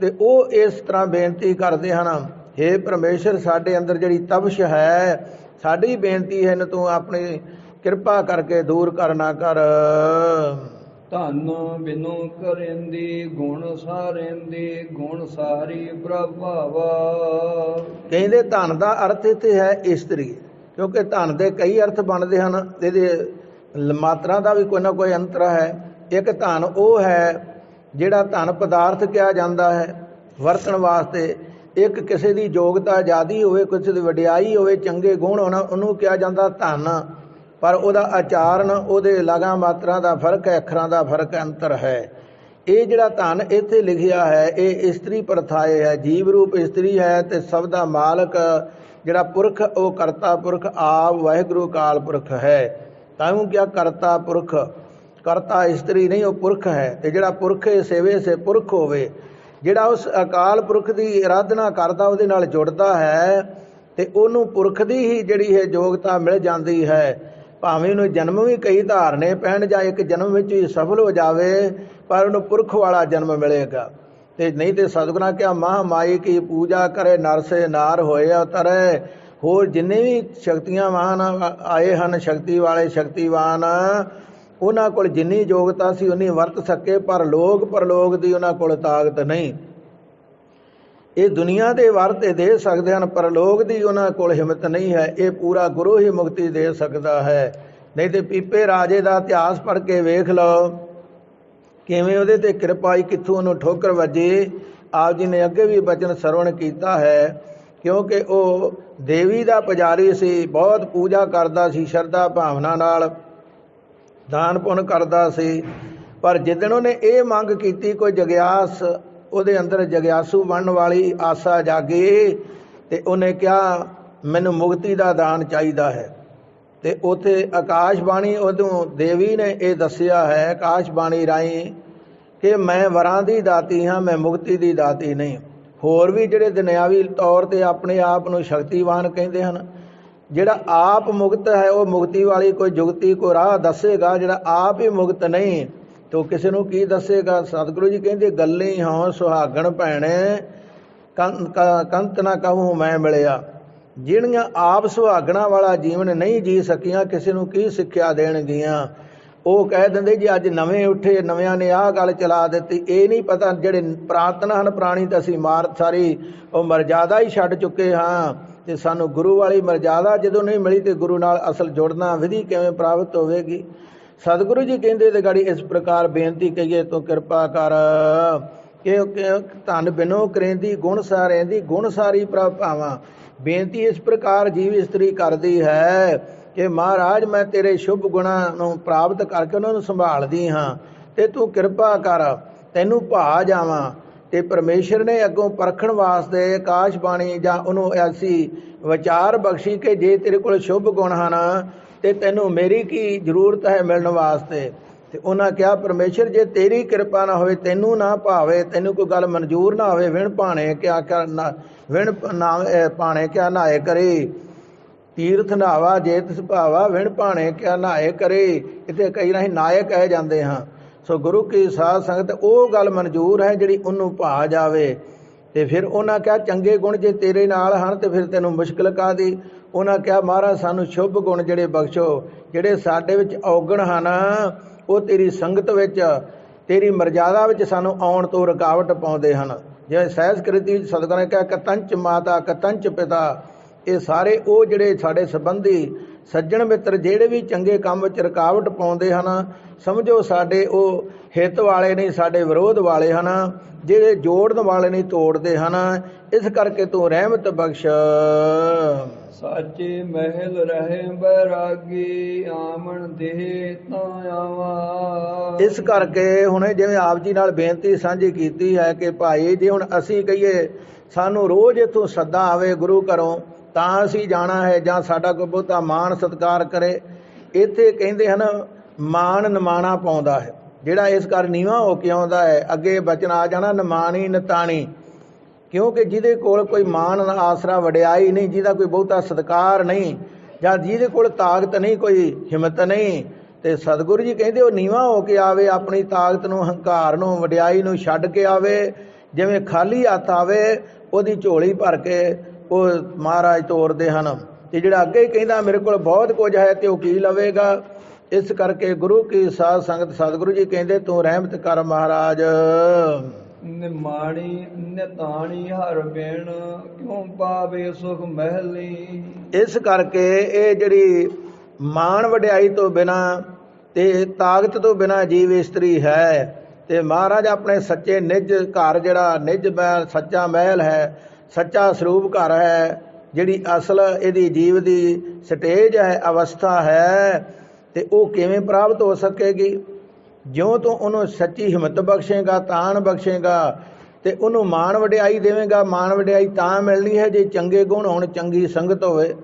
S1: ਤੇ ਉਹ ਇਸ ਤਰ੍ਹਾਂ ਬੇਨਤੀ ਕਰਦੇ ਹਨ हे ਪਰਮੇਸ਼ਰ ਸਾਡੇ ਅੰਦਰ ਜਿਹੜੀ ਤਪਸ਼ ਹੈ ਸਾਡੀ ਬੇਨਤੀ ਹੈ ਨ ਤੂੰ ਆਪਣੀ ਕਿਰਪਾ ਕਰਕੇ ਦੂਰ ਕਰਨਾ ਕਰ।
S2: ਧਨ ਬਿਨੂ ਕਰੇਂਦੀ ਗੁਣ ਸਾਰੇਂਦੀ ਗੁਣ ਸਾਰੀ ਪ੍ਰਭਾਵਾ
S1: ਕਹਿੰਦੇ ਧਨ ਦਾ ਅਰਥ ਇੱਥੇ ਹੈ ਇਸਤਰੀ ਕਿਉਂਕਿ ਧਨ ਦੇ ਕਈ ਅਰਥ ਬਣਦੇ ਹਨ ਇਹਦੇ ਮਾਤਰਾ ਦਾ ਵੀ ਕੋਈ ਨਾ ਕੋਈ ਅੰਤਰ ਹੈ। ਇੱਕ ਧਨ ਉਹ ਹੈ ਜਿਹੜਾ ਧਨ ਪਦਾਰਥ ਕਿਹਾ ਜਾਂਦਾ ਹੈ, ਵਰਤਣ ਵਾਸਤੇ। ਇੱਕ ਕਿਸੇ ਦੀ ਯੋਗਤਾ ਜ਼ਿਆਦੀ ਹੋਵੇ, ਕਿਸੇ ਦੀ ਵਡਿਆਈ ਹੋਵੇ, ਚੰਗੇ ਗੁਣ ਹੋਣਾ, ਉਹਨੂੰ ਕਿਹਾ ਜਾਂਦਾ ਧਨ। ਪਰ ਉਹਦਾ ਆਚਾਰਨ, ਉਹਦੇ ਲਗਾ ਮਾਤਰਾ ਦਾ ਫ਼ਰਕ ਹੈ, ਅੱਖਰਾਂ ਦਾ ਫ਼ਰਕ ਅੰਤਰ ਹੈ। ਇਹ ਜਿਹੜਾ ਧਨ ਇੱਥੇ ਲਿਖਿਆ ਹੈ, ਇਹ ਇਸਤਰੀ ਪ੍ਰਥਾਏ ਹੈ, ਜੀਵ ਰੂਪ ਇਸਤਰੀ ਹੈ ਤੇ ਸਭ ਦਾ ਮਾਲਕ ਜਿਹੜਾ ਪੁਰਖ, ਉਹ ਕਰਤਾ ਪੁਰਖ, ਆਪ ਵਾਹਿਗੁਰੂ ਕਾਲ ਪੁਰਖ ਹੈ। ਤਾਂ ਉਹ ਕਿਹਾ ਕਰਤਾ ਪੁਰਖ। ਕਰਤਾ ਇਸਤਰੀ ਨਹੀਂ, ਉਹ ਪੁਰਖ ਹੈ। ਤੇ ਜਿਹੜਾ ਪੁਰਖ ਸੇਵੇ ਸੇ ਪੁਰਖ ਹੋਵੇ, ਜਿਹੜਾ ਉਸ ਅਕਾਲ ਪੁਰਖ ਦੀ ਆਰਾਧਨਾ ਕਰਦਾ, ਉਹਦੇ ਨਾਲ ਜੁੜਦਾ ਹੈ, ਤੇ ਉਹਨੂੰ ਪੁਰਖ ਦੀ ਹੀ ਜਿਹੜੀ ਹੈ ਯੋਗਤਾ ਮਿਲ ਜਾਂਦੀ ਹੈ। ਭਾਵੇਂ ਉਹਨੂੰ ਜਨਮ ਵੀ ਕਈ ਧਾਰਨੇ ਪੈਣ, ਜਾਂ ਇੱਕ ਜਨਮ ਵਿੱਚ ਹੀ ਸਫਲ ਹੋ ਜਾਵੇ, ਪਰ ਉਹਨੂੰ ਪੁਰਖ ਵਾਲਾ ਜਨਮ ਮਿਲੇਗਾ। ਤੇ ਨਹੀਂ ਤੇ ਸਤਿਗੁਰਾਂ ਕਿਹਾ ਮਹਾਮਾਈ ਕੀ ਪੂਜਾ ਕਰੇ, ਨਰਸੇ ਨਾਰ ਹੋਏ ਅਵਤਰੇ ਹੋਰ ਜਿੰਨੇ ਵੀ ਸ਼ਕਤੀਆਂ ਵਾਹਨ ਆਏ ਹਨ, ਸ਼ਕਤੀ ਵਾਲੇ, ਸ਼ਕਤੀਵਾਨ ਉਹਨਾਂ ਕੋਲ ਜਿੰਨੀ ਯੋਗਤਾ ਸੀ ਉਨੀ ਵਰਤ ਸਕੇ, ਪਰ ਲੋਕ ਪਰਲੋਕ ਦੀ ਉਹਨਾਂ ਕੋਲ ਤਾਕਤ ਨਹੀਂ। ਇਹ ਦੁਨੀਆ ਦੇ ਵਰਤੇ ਦੇ ਸਕਦੇ ਹਨ, ਪਰ ਲੋਕ ਦੀ ਉਹਨਾਂ ਕੋਲ ਹਿੰਮਤ ਨਹੀਂ ਹੈ। ਇਹ ਪੂਰਾ ਗੁਰੂ ਹੀ ਮੁਕਤੀ ਦੇ ਸਕਦਾ ਹੈ। ਨਹੀਂ ਤੇ ਪੀਪੇ ਰਾਜੇ ਦਾ ਇਤਿਹਾਸ ਪੜ੍ਹ ਕੇ ਵੇਖ ਲਓ। ਕਿਵੇਂ ਉਹਦੇ ਤੇ ਕਿਰਪਾਈ ਕਿੱਥੋਂ ਉਹਨੂੰ ਠੋਕਰ ਵੱਜੀ। ਆਪ ਜੀ ਨੇ ਅੱਗੇ ਵੀ ਬਚਨ ਸਰਵਣ ਕੀਤਾ ਹੈ, ਕਿਉਂਕਿ ਉਹ ਦੇਵੀ ਦਾ ਪੁਜਾਰੀ ਸੀ, ਬਹੁਤ ਪੂਜਾ ਕਰਦਾ ਸੀ, ਸ਼ਰਧਾ ਭਾਵਨਾ ਨਾਲ। ਦਾਨ ਪੁੰਨ ਕਰਦਾ ਸੀ। ਪਰ ਜਿੱਦਣ ਉਹਨੇ ਇਹ ਮੰਗ ਕੀਤੀ, ਕੋਈ ਜਗਿਆਸ ਉਹਦੇ ਅੰਦਰ ਜਗਿਆਸੂ ਬਣਨ ਵਾਲੀ ਆਸਾ ਜਾਗੀ ਤੇ ਉਹਨੇ ਕਿਹਾ, ਮੈਨੂੰ ਮੁਕਤੀ ਦਾ ਦਾਨ ਚਾਹੀਦਾ ਹੈ। ਤੇ ਉਥੇ ਆਕਾਸ਼ਬਾਣੀ ਉਦੋਂ ਦੇਵੀ ਨੇ ਇਹ ਦੱਸਿਆ ਹੈ, ਆਕਾਸ਼ਬਾਣੀ ਰਾਹੀਂ ਕਿ ਮੈਂ ਵਰਾਂ ਦੀ ਦਾਤੀ ਹਾਂ, ਮੈਂ ਮੁਕਤੀ ਦੀ ਦਾਤੀ ਨਹੀਂ। ਹੋਰ ਵੀ ਜਿਹੜੇ ਦੁਨਿਆਵੀ ਤੌਰ ਤੇ ਆਪਣੇ ਆਪ ਨੂੰ ਸ਼ਕਤੀਵਾਨ ਕਹਿੰਦੇ ਹਨ ਜਿਹੜਾ ਆਪ ਮੁਕਤ ਹੈ, ਉਹ ਮੁਕਤੀ ਵਾਲੀ ਕੋਈ ਜੁਗਤੀ ਕੋ ਰਾਹ ਦੱਸੇਗਾ। ਜਿਹੜਾ ਆਪ ਹੀ ਮੁਕਤ ਨਹੀਂ, ਤੋ ਕਿਸੇ ਨੂੰ ਕੀ ਦੱਸੇਗਾ? ਸਤਿਗੁਰੂ ਜੀ ਕਹਿੰਦੇ, ਗੱਲੇ ਹਾਂ ਸੁਹਾਗਣ ਭੈਣੇ। ਕੰਤ ਨਾ ਕਹੂੰ ਮੈਂ ਮਿਲਿਆ। ਜਿਹੜੀਆਂ ਆਪ ਸੁਹਾਗਣਾ ਵਾਲਾ ਜੀਵਨ ਨਹੀਂ ਜੀ ਸਕੀਆਂ, ਕਿਸੇ ਨੂੰ ਕੀ ਸਿੱਖਿਆ ਦੇਣਗੀਆਂ? ਉਹ ਕਹਿ ਦਿੰਦੇ, ਜੀ ਅੱਜ ਨਵੇਂ ਉੱਠੇ, ਨਵਿਆਂ ਨੇ ਆਹ ਗੱਲ ਚਲਾ ਦਿੱਤੀ। ਇਹ ਨਹੀਂ ਪਤਾ ਜਿਹੜੇ ਪ੍ਰਾਤਨ ਹਨ, ਪ੍ਰਾਣੀ ਤਾਂ ਅਸੀਂ ਮਾਰ ਸਾਰੀ, ਉਹ ਮਰਜ਼ਾਦਾ ਹੀ ਛੱਡ ਚੁੱਕੇ ਹਾਂ। ਤੇ ਸਾਨੂੰ ਗੁਰੂ ਵਾਲੀ ਮਰਜ਼ਾਦਾ ਜਦੋਂ ਨਹੀਂ ਮਿਲੀ ਤੇ ਗੁਰੂ ਨਾਲ ਅਸਲ ਜੁੜਨਾ ਵਿਧੀ ਕਿਵੇਂ ਪ੍ਰਾਪਤ ਹੋਵੇਗੀ? ਸਤਿਗੁਰੂ ਜੀ ਕਹਿੰਦੇ ਤੇ ਗਾੜੀ ਇਸ ਪ੍ਰਕਾਰ ਬੇਨਤੀ ਕਹੀਏ, ਤੂੰ ਕਿਰਪਾ ਕਰ। ਕਿ ਧਨ ਬਿਨੋ ਕਰੇਂਦੀ, ਗੁਣ ਸਾਰੇਂਦੀ, ਗੁਣ ਸਾਰੀ ਪ੍ਰਭ ਬੇਨਤੀ ਇਸ ਪ੍ਰਕਾਰ ਜੀਵ ਇਸਤਰੀ ਕਰਦੀ ਹੈ ਕਿ ਮਹਾਰਾਜ, ਮੈਂ ਤੇਰੇ ਸ਼ੁਭ ਗੁਣਾਂ ਨੂੰ ਪ੍ਰਾਪਤ ਕਰਕੇ ਉਹਨਾਂ ਨੂੰ ਸੰਭਾਲਦੀ ਹਾਂ ਤੇ ਤੂੰ ਕਿਰਪਾ ਕਰ, ਤੈਨੂੰ ਭਾ ਜਾਵਾਂ। ਤੇ ਪਰਮੇਸ਼ਰ ਨੇ ਅੱਗੋਂ ਪਰਖਣ ਵਾਸਤੇ ਆਕਾਸ਼ ਬਾਣੀ ਜਾਂ ਉਹਨੂੰ ਐਸੀ ਵਿਚਾਰ ਬਖਸ਼ੀ ਕਿ ਜੇ ਤੇਰੇ ਕੋਲ ਸ਼ੁਭ ਗੁਣ ਹਨ ਤੇ ਤੈਨੂੰ ਮੇਰੀ ਕੀ ਜ਼ਰੂਰਤ ਹੈ ਮਿਲਣ ਵਾਸਤੇ? ਤੇ ਉਹਨਾਂ ਕਿਹਾ, ਪਰਮੇਸ਼ਰ, ਜੇ ਤੇਰੀ ਕਿਰਪਾ ਨਾ ਹੋਵੇ, ਤੈਨੂੰ ਨਾ ਭਾਵੇ, ਤੈਨੂੰ ਕੋਈ ਗੱਲ ਮਨਜ਼ੂਰ ਨਾ ਹੋਵੇ, ਵਿਣ ਭਾਣੇ ਕਿਆ ਕਰਨਾ ਵਿਣ ਨਾ, ਅਹ ਭਾਣੇ ਕਿਆ ਨਾਏ ਕਰੇ? ਤੀਰਥ ਨਾਵਾ ਜੇ ਤਿਸ ਭਾਵਾ, ਵਿਣ ਭਾਣੇ ਕਿਆ ਨਾਏ ਕਰੇ? ਇੱਥੇ ਕਈ ਰਾਹੀਂ ਨਾਇਕ ਕਹਿ ਜਾਂਦੇ ਹਾਂ। ਸੋ ਗੁਰੂ ਕੀ ਸਾਧ ਸੰਗਤ, ਉਹ ਗੱਲ ਮਨਜ਼ੂਰ ਹੈ ਜਿਹੜੀ ਉਹਨੂੰ ਭਾ ਜਾਵੇ। ਤੇ ਫਿਰ ਉਹਨਾਂ ਕਿਹਾ, ਚੰਗੇ ਗੁਣ ਜੇ ਤੇਰੇ ਨਾਲ ਹਨ, ਤੇ ਫਿਰ ਤੈਨੂੰ ਮੁਸ਼ਕਲ ਕਾਦੀ ਉਹਨਾਂ ਕਿਹਾ, ਮਹਾਰਾਜ, ਸਾਨੂੰ ਸ਼ੁਭ ਗੁਣ ਜਿਹੜੇ ਬਖਸ਼ੋ, ਜਿਹੜੇ ਸਾਡੇ ਵਿੱਚ ਔਗਣ ਹਨ, ਉਹ ਤੇਰੀ ਸੰਗਤ ਵਿੱਚ, ਤੇਰੀ ਮਰਜ਼ਾਦਾ ਵਿੱਚ ਸਾਨੂੰ ਆਉਣ ਤੋਂ ਰੁਕਾਵਟ ਪਾਉਂਦੇ ਹਨ। ਜਿਵੇਂ ਸਹਿਜਕ੍ਰਿਤੀ ਵਿੱਚ ਸਤਿਗੁਰਾਂ ਨੇ ਕਿਹਾ, ਕਤੰਚ ਮਾਤਾ, ਕਤੰਚ ਪਿਤਾ, ਇਹ ਸਾਰੇ ਉਹ ਜਿਹੜੇ ਸਾਡੇ ਸੰਬੰਧੀ ਸੱਜਣ ਮਿੱਤਰ ਜਿਹੜੇ ਵੀ ਚੰਗੇ ਕੰਮ ਵਿੱਚ ਰੁਕਾਵਟ ਪਾਉਂਦੇ ਹਨ ਸਮਝੋ ਸਾਡੇ ਉਹ ਹਿੱਤ ਵਾਲੇ ਨਹੀਂ ਸਾਡੇ ਵਿਰੋਧ ਵਾਲੇ ਹਨ ਜਿਹੜੇ ਜੋੜਨ ਵਾਲੇ ਨਹੀਂ ਤੋੜਦੇ ਹਨ। ਇਸ ਕਰਕੇ ਤੂੰ ਰਹਿਮਤ ਬਖਸ਼।
S2: ਸਾਚੇ ਮਹਿਲ ਰਹੇ ਬੈਰਾਗੀ ਆਮਣ ਦੇ ਤਾਂ ਆਵਾ
S1: ਇਸ ਕਰਕੇ ਹੁਣੇ ਜਿਵੇਂ ਆਪ ਜੀ ਨਾਲ ਬੇਨਤੀ ਸਾਂਝੀ ਕੀਤੀ ਹੈ ਕਿ ਭਾਈ ਜੇ ਹੁਣ ਅਸੀਂ ਕਹੀਏ ਸਾਨੂੰ ਰੋਜ਼ ਇਥੋਂ ਸੱਦਾ ਆਵੇ ਗੁਰੂ ਘਰੋਂ ਤਾਂ ਅਸੀਂ ਜਾਣਾ ਹੈ ਜਾਂ ਸਾਡਾ ਕੋਈ ਬਹੁਤਾ ਮਾਣ ਸਤਿਕਾਰ ਕਰੇ। ਇੱਥੇ ਕਹਿੰਦੇ ਹਨ, ਮਾਣ ਨਮਾਣਾ ਪਾਉਂਦਾ ਹੈ। ਜਿਹੜਾ ਇਸ ਕਰ ਨੀਵਾ ਹੋ ਕੇ ਆਉਂਦਾ ਹੈ, ਅੱਗੇ ਬਚਨ ਆ ਜਾਣਾ, ਨਮਾਣੀ, ਨਤਾਣੀ। ਕਿਉਂਕਿ ਜਿਹਦੇ ਕੋਲ ਕੋਈ ਮਾਣ ਆਸਰਾ ਵਡਿਆਈ ਨਹੀਂ, ਜਿਹਦਾ ਕੋਈ ਬਹੁਤਾ ਸਤਿਕਾਰ ਨਹੀਂ, ਜਾਂ ਜਿਹਦੇ ਕੋਲ ਤਾਕਤ ਨਹੀਂ, ਕੋਈ ਹਿੰਮਤ ਨਹੀਂ, ਤੇ ਸਤਿਗੁਰੂ ਜੀ ਕਹਿੰਦੇ, ਉਹ ਨੀਵਾ ਹੋ ਕੇ ਆਵੇ, ਆਪਣੀ ਤਾਕਤ ਨੂੰ, ਹੰਕਾਰ ਨੂੰ, ਵਡਿਆਈ ਨੂੰ ਛੱਡ ਕੇ ਆਵੇ, ਜਿਵੇਂ ਖਾਲੀ ਹੱਥ ਆਵੇ, ਉਹਦੀ ਝੋਲੀ ਭਰ ਕੇ ਉਹ ਮਹਾਰਾਜ ਤੋਰਦੇ ਹਨ ਤੇ ਜਿਹੜਾ ਅੱਗੇ ਹੀ ਕਹਿੰਦਾ ਮੇਰੇ ਕੋਲ ਬਹੁਤ ਕੁਝ ਹੈ ਤੇ ਉਹ ਕੀ ਲਵੇਗਾ? ਇਸ ਕਰਕੇ ਗੁਰੂ ਕੀ ਸਾਧ ਸੰਗਤ ਸਤਿਗੁਰੂ ਜੀ ਕਹਿੰਦੇ ਤੂੰ ਰਹਿਮਤ ਕਰ ਮਹਾਰਾਜ।
S2: ਨਿਮਾਣੀ ਨਿਤਾਣੀ ਹਰ ਬਿਨ ਕਿਉ ਪਾਵੇ ਸੁਖ ਮਹਿਲੀ
S1: ਇਸ ਕਰਕੇ ਇਹ ਜਿਹੜੀ ਮਾਣ ਵਡਿਆਈ ਤੋਂ ਬਿਨਾ ਤੇ ਤਾਕਤ ਤੋਂ ਬਿਨਾ ਜੀਵ ਇਸਤਰੀ ਹੈ ਤੇ ਮਹਾਰਾਜ ਆਪਣੇ ਸੱਚੇ ਨਿਜ ਘਰ ਜਿਹੜਾ ਨਿਜ ਮਹਿਲ ਸੱਚਾ ਮਹਿਲ ਹੈ ਸੱਚਾ ਸਰੂਪ ਘਰ ਹੈ, ਜਿਹੜੀ ਅਸਲ ਇਹਦੀ ਜੀਵ ਦੀ ਸਟੇਜ ਹੈ, ਅਵਸਥਾ ਹੈ, ਤੇ ਉਹ ਕਿਵੇਂ ਪ੍ਰਾਪਤ ਹੋ ਸਕੇਗੀ? ਜਿਉਂ ਤੂੰ ਉਹਨੂੰ ਸੱਚੀ ਹਿੰਮਤ ਬਖਸ਼ੇਗਾ, ਤਾਣ ਬਖਸ਼ੇਗਾ, ਤੇ ਉਹਨੂੰ ਮਾਣ ਵਡਿਆਈ ਦੇਵੇਗਾ, ਮਾਣ ਵਡਿਆਈ ਤਾਂ ਮਿਲਣੀ ਹੈ ਜੇ ਚੰਗੇ ਗੁਣ ਹੋਣ, ਚੰਗੀ ਸੰਗਤ ਹੋਵੇ।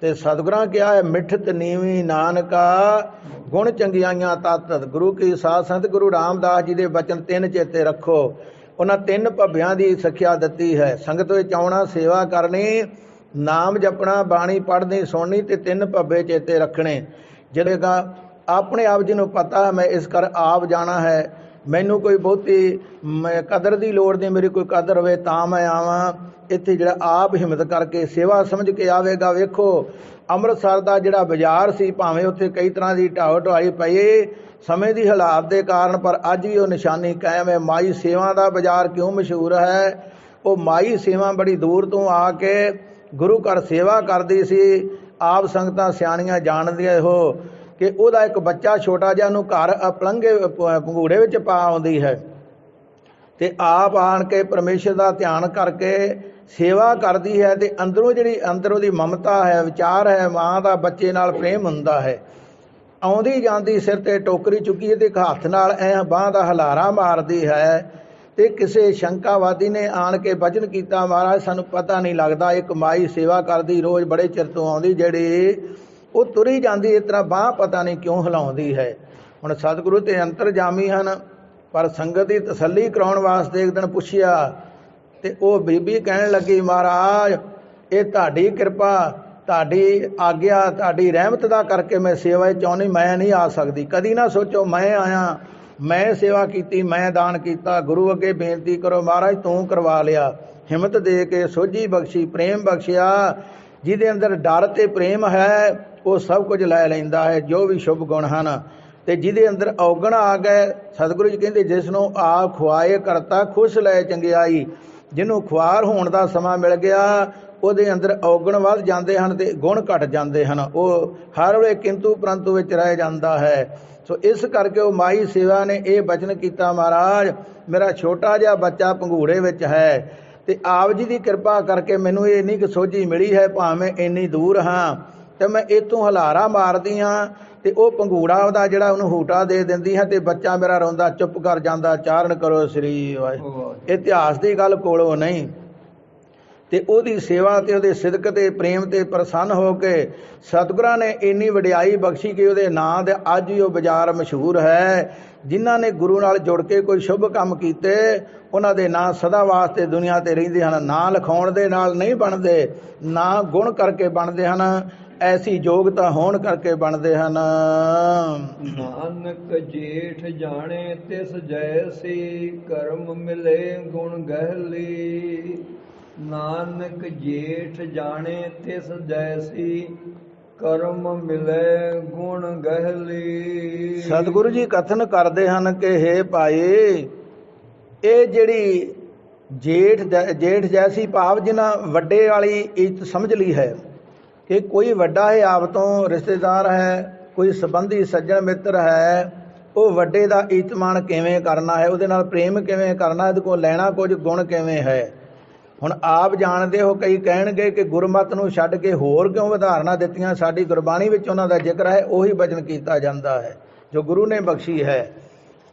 S1: ਤੇ ਸਤਿਗੁਰਾਂ ਕਿਹਾ ਹੈ ਮਿੱਠਤ ਨੀਵੀਂ ਨਾਨਕਾ, ਗੁਣ ਚੰਗਿਆਈਆਂ ਤਤ ਗੁਰੂ ਕੀ ਸਾਧ ਸੰਤ ਗੁਰੂ ਰਾਮਦਾਸ ਜੀ ਦੇ ਬਚਨ ਤਿੰਨ ਚੇਤੇ ਰੱਖੋ। ਉਹਨਾਂ ਤਿੰਨ ਭੱਬਿਆਂ ਦੀ ਸਿੱਖਿਆ ਦਿੱਤੀ ਹੈ। ਸੰਗਤ ਵਿੱਚ ਆਉਣਾ, ਸੇਵਾ ਕਰਨੀ, ਨਾਮ ਜਪਣਾ, ਬਾਣੀ ਪੜ੍ਹਨੀ, ਸੁਣਨੀ ਤੇ ਤਿੰਨ ਭੱਬੇ ਚੇਤੇ ਰੱਖਣੇ। ਜਿਹੜੇਗਾ ਆਪਣੇ ਆਪ ਜੀ ਨੂੰ ਪਤਾ ਹੈ, ਮੈਂ ਇਸ ਕਰ ਆਪ ਜਾਣਾ ਹੈ। ਮੈਨੂੰ ਕੋਈ ਬਹੁਤੀ ਮੈਂ ਕਦਰ ਦੀ ਲੋੜ ਨਹੀਂ, ਮੇਰੀ ਕੋਈ ਕਦਰ ਹੋਵੇ ਤਾਂ ਮੈਂ ਆਵਾਂ। ਇੱਥੇ ਜਿਹੜਾ ਆਪ ਹਿੰਮਤ ਕਰਕੇ ਸੇਵਾ ਸਮਝ ਕੇ ਆਵੇਗਾ, ਵੇਖੋ। ਅੰਮ੍ਰਿਤਸਰ ਦਾ ਜਿਹੜਾ ਬਾਜ਼ਾਰ ਸੀ, ਭਾਵੇਂ ਉੱਥੇ ਕਈ ਤਰ੍ਹਾਂ ਦੀ ਢਾਹ ਢਾਈ ਪਈ ਸਮੇਂ ਦੀ ਹਾਲਾਤ ਦੇ ਕਾਰਨ, ਪਰ ਅੱਜ ਵੀ ਉਹ ਨਿਸ਼ਾਨੀ ਕਾਇਮ ਹੈ। ਮਾਈ ਸੇਵਾ ਦਾ ਬਾਜ਼ਾਰ ਕਿਉਂ ਮਸ਼ਹੂਰ ਹੈ? ਉਹ ਮਾਈ ਸੇਵਾ ਬੜੀ ਦੂਰ ਤੋਂ ਆ ਕੇ ਗੁਰੂ ਘਰ ਸੇਵਾ ਕਰਦੀ ਸੀ। ਆਪ ਸੰਗਤਾਂ ਸਿਆਣੀਆਂ ਜਾਣਦੀਆਂ ਹੋ ਕਿ ਉਹਦਾ ਇੱਕ ਬੱਚਾ ਛੋਟਾ ਜਿਹਾ ਨੂੰ ਘਰ ਪਲੰਗੇ ਪੰਗੂੜੇ ਵਿੱਚ ਪਾ ਆਉਂਦੀ ਹੈ। ਤੇ ਆਪ ਆਣ ਕੇ ਪਰਮੇਸ਼ਰ ਦਾ ਧਿਆਨ ਕਰਕੇ ਸੇਵਾ ਕਰਦੀ ਹੈ ਤੇ ਅੰਦਰੋਂ ਜਿਹੜੀ ਅੰਦਰੋਂ ਦੀ ਮਮਤਾ ਹੈ, ਵਿਚਾਰ ਹੈ, ਮਾਂ ਦਾ ਬੱਚੇ ਨਾਲ ਪ੍ਰੇਮ ਹੁੰਦਾ ਹੈ। ਆਉਂਦੀ ਜਾਂਦੀ ਸਿਰ ਤੇ ਟੋਕਰੀ ਚੁੱਕੀ ਤੇ ਇੱਕ ਹੱਥ ਨਾਲ ਐ ਬਾਹ ਦਾ ਹਲਾਰਾ ਮਾਰਦੀ ਹੈ ਤੇ ਕਿਸੇ ਸ਼ੰਕਾਵਾਦੀ ਨੇ ਆਣ ਕੇ ਵਚਨ ਕੀਤਾ, ਮਹਾਰਾਜ, ਸਾਨੂੰ ਪਤਾ ਨਹੀਂ ਲੱਗਦਾ, ਇੱਕ ਮਾਈ ਸੇਵਾ ਕਰਦੀ, ਰੋਜ਼ ਬੜੇ ਚਿਰ ਤੋਂ ਆਉਂਦੀ, ਜਿਹੜੀ ਉਹ ਤੁਰੀ ਜਾਂਦੀ, ਇਸ ਤਰ੍ਹਾਂ ਬਾਹ ਪਤਾ ਨਹੀਂ ਕਿਉਂ ਹਿਲਾਉਂਦੀ ਹੈ। ਹੁਣ ਸਤਿਗੁਰੂ ਤੇ ਅੰਤਰਜਾਮੀ ਹਨ, ਪਰ ਸੰਗਤ ਦੀ ਤਸੱਲੀ ਕਰਾਉਣ ਵਾਸਤੇ ਇੱਕ ਦਿਨ ਪੁੱਛਿਆ ਤੇ ਉਹ ਬੀਬੀ ਕਹਿਣ ਲੱਗੀ, ਮਹਾਰਾਜ, ਇਹ ਤੁਹਾਡੀ ਕਿਰਪਾ ਤੁਹਾਡੀ ਆਗਿਆ, ਤੁਹਾਡੀ ਰਹਿਮਤ ਦਾ ਕਰਕੇ ਮੈਂ ਸੇਵਾ ਚਾਹੁੰਦੀ, ਮੈਂ ਨਹੀਂ ਆ ਸਕਦੀ। ਕਦੀ ਨਾ ਸੋਚੋ, ਮੈਂ ਆਇਆ, ਮੈਂ ਸੇਵਾ ਕੀਤੀ, ਮੈਂ ਦਾਨ ਕੀਤਾ, ਗੁਰੂ ਅੱਗੇ ਬੇਨਤੀ ਕਰੋ, ਮਹਾਰਾਜ ਤੂੰ ਕਰਵਾ ਲਿਆ। ਹਿੰਮਤ ਦੇ ਕੇ ਸੋਝੀ ਬਖਸ਼ੀ, ਪ੍ਰੇਮ ਬਖਸ਼ਿਆ। ਜਿਹਦੇ ਅੰਦਰ ਡਰ ਤੇ ਪ੍ਰੇਮ ਹੈ, ਉਹ ਸਭ ਕੁਝ ਲੈ ਲੈਂਦਾ ਹੈ, ਜੋ ਵੀ ਸ਼ੁਭ ਗੁਣ ਹਨ। ਤੇ ਜਿਹਦੇ ਅੰਦਰ ਔਗਣ ਆ ਗਏ, ਸਤਿਗੁਰੂ ਜੀ ਕਹਿੰਦੇ, ਜਿਸ ਨੂੰ ਆਪ ਖੁਆਏ ਕਰਤਾ, ਖੁਸ਼ ਲੈ ਚੰਗਿਆਈ। ਜਿਹਨੂੰ ਖੁਆਰ ਹੋਣ ਦਾ ਸਮਾਂ ਮਿਲ ਗਿਆ ਉਹਦੇ ਅੰਦਰ ਔਗਣ ਵੱਧ ਜਾਂਦੇ ਹਨ ਤੇ ਗੁਣ ਘਟ ਜਾਂਦੇ ਹਨ। ਉਹ ਹਰ ਵੇਲੇ ਕਿੰਤੂ ਪ੍ਰੰਤੂ ਵਿੱਚ ਰਹਿ ਜਾਂਦਾ ਹੈ। ਸੋ ਇਸ ਕਰਕੇ ਉਹ ਮਾਈ ਸੇਵਾ ਨੇ ਇਹ ਬਚਨ ਕੀਤਾ ਮਹਾਰਾਜ ਮੇਰਾ ਛੋਟਾ ਜਿਹਾ ਬੱਚਾ ਪੰਘੂੜੇ ਵਿੱਚ ਹੈ ਤੇ ਆਪ ਜੀ ਦੀ ਕਿਰਪਾ ਕਰਕੇ ਮੈਨੂੰ ਇਹ ਨਹੀਂ ਕਿ ਸੋਝੀ ਮਿਲੀ ਹੈ ਭਾਵੇਂ ਇੰਨੀ ਦੂਰ ਹਾਂ। ਤੇ ਮੈਂ ਇਤੋਂ ਹਲਾਰਾ ਮਾਰਦੀ ਹਾਂ ਤੇ ਉਹ ਪੰਘੂੜਾ ਉਹਦਾ ਜਿਹੜਾ ਉਹਨੂੰ ਹੂਟਾ ਦੇ ਦਿੰਦੀ ਹੈ ਤੇ ਬੱਚਾ ਮੇਰਾ ਰੋਂਦਾ ਚੁੱਪ ਕਰ ਜਾਂਦਾ ਚਾਰਨ ਕਰੋ ਸ੍ਰੀ ਵਾਹਿਗੁਰੂ। ਇਤਿਹਾਸ ਦੀ ਗੱਲ ਕੋਲੋਂ ਨਹੀਂ। ਤੇ ਉਹਦੀ ਸੇਵਾ ਤੇ, ਉਹਦੇ ਸਿਦਕ ਤੇ, ਪ੍ਰੇਮ ਤੇ ਪ੍ਰਸੰਨ ਹੋ ਕੇ ਸਤਿਗੁਰਾਂ ਨੇ ਇੰਨੀ ਵਡਿਆਈ ਬਖਸ਼ੀ ਕਿ ਉਹਦੇ ਨਾਂ ਦੇ ਅੱਜ ਹੀ ਉਹ ਬਾਜ਼ਾਰ ਮਸ਼ਹੂਰ ਹੈ। ਜਿਨ੍ਹਾਂ ਨੇ ਗੁਰੂ ਨਾਲ ਜੁੜ ਕੇ ਕੋਈ ਸ਼ੁਭ ਕੰਮ ਕੀਤੇ, ਉਹਨਾਂ ਦੇ ਨਾਂ ਸਦਾ ਵਾਸਤੇ ਦੁਨੀਆ ਤੇ ਰਹਿੰਦੇ ਹਨ। ਨਾਂ ਲਿਖਾਉਣ ਦੇ ਨਾਲ ਨਹੀਂ ਬਣਦੇ, ਨਾਂ ਗੁਣ ਕਰਕੇ ਬਣਦੇ ਹਨ। ਐਸੀ ਯੋਗਤਾ ਹੋਣ ਕਰਕੇ ਬਣਦੇ ਹਨ।
S2: ਨਾਨਕ ਜੇਠ ਜਾਣੇ ਤਿਸ ਜੈਸੀ, ਕਰਮ ਮਿਲੇ ਗੁਣ ਗਹਿਲੀ। ਨਾਨਕ ਜੇਠ ਜਾਣੇ ਤਿਸ ਜੈਸੀ, ਕਰਮ ਮਿਲੇ ਗੁਣ ਗਹਿਲੀ।
S1: ਸਤਿਗੁਰੂ ਜੀ ਕਥਨ ਕਰਦੇ ਹਨ ਕਿ ਹੇ ਭਾਈ, ਇਹ ਜਿਹੜੀ ਜੇਠ ਜੈ- ਜੇਠ ਜੈਸੀ ਭਾਵ ਜਿਨ੍ਹਾਂ ਵੱਡੇ ਵਾਲੀ ਇੱਜ਼ਤ ਸਮਝ ਲਈ ਹੈ, ਕਿ ਕੋਈ ਵੱਡਾ ਹੈ ਆਪ ਤੋਂ ਰਿਸ਼ਤੇਦਾਰ ਹੈ, ਕੋਈ ਸੰਬੰਧੀ ਸੱਜਣ ਮਿੱਤਰ ਹੈ, ਉਹ ਵੱਡੇ ਦਾ ਇਤਮਾਨ ਕਿਵੇਂ ਕਰਨਾ ਹੈ, ਉਹਦੇ ਨਾਲ ਪ੍ਰੇਮ ਕਿਵੇਂ ਕਰਨਾ, ਇਹਦੇ ਕੋਲ ਲੈਣਾ ਕੁਝ ਗੁਣ ਕਿਵੇਂ ਹੈ। ਹੁਣ ਆਪ ਜਾਣਦੇ ਹੋ, ਕਈ ਕਹਿਣਗੇ ਕਿ ਗੁਰਮਤ ਨੂੰ ਛੱਡ ਕੇ ਹੋਰ ਕਿਉਂ ਵਧਾਰਨਾ ਦਿੱਤੀਆਂ? ਸਾਡੀ ਗੁਰਬਾਣੀ ਵਿੱਚ ਉਹਨਾਂ ਦਾ ਜ਼ਿਕਰ ਹੈ, ਉਹੀ ਬਚਨ ਕੀਤਾ ਜਾਂਦਾ ਹੈ, ਜੋ ਗੁਰੂ ਨੇ ਬਖਸ਼ੀ ਹੈ।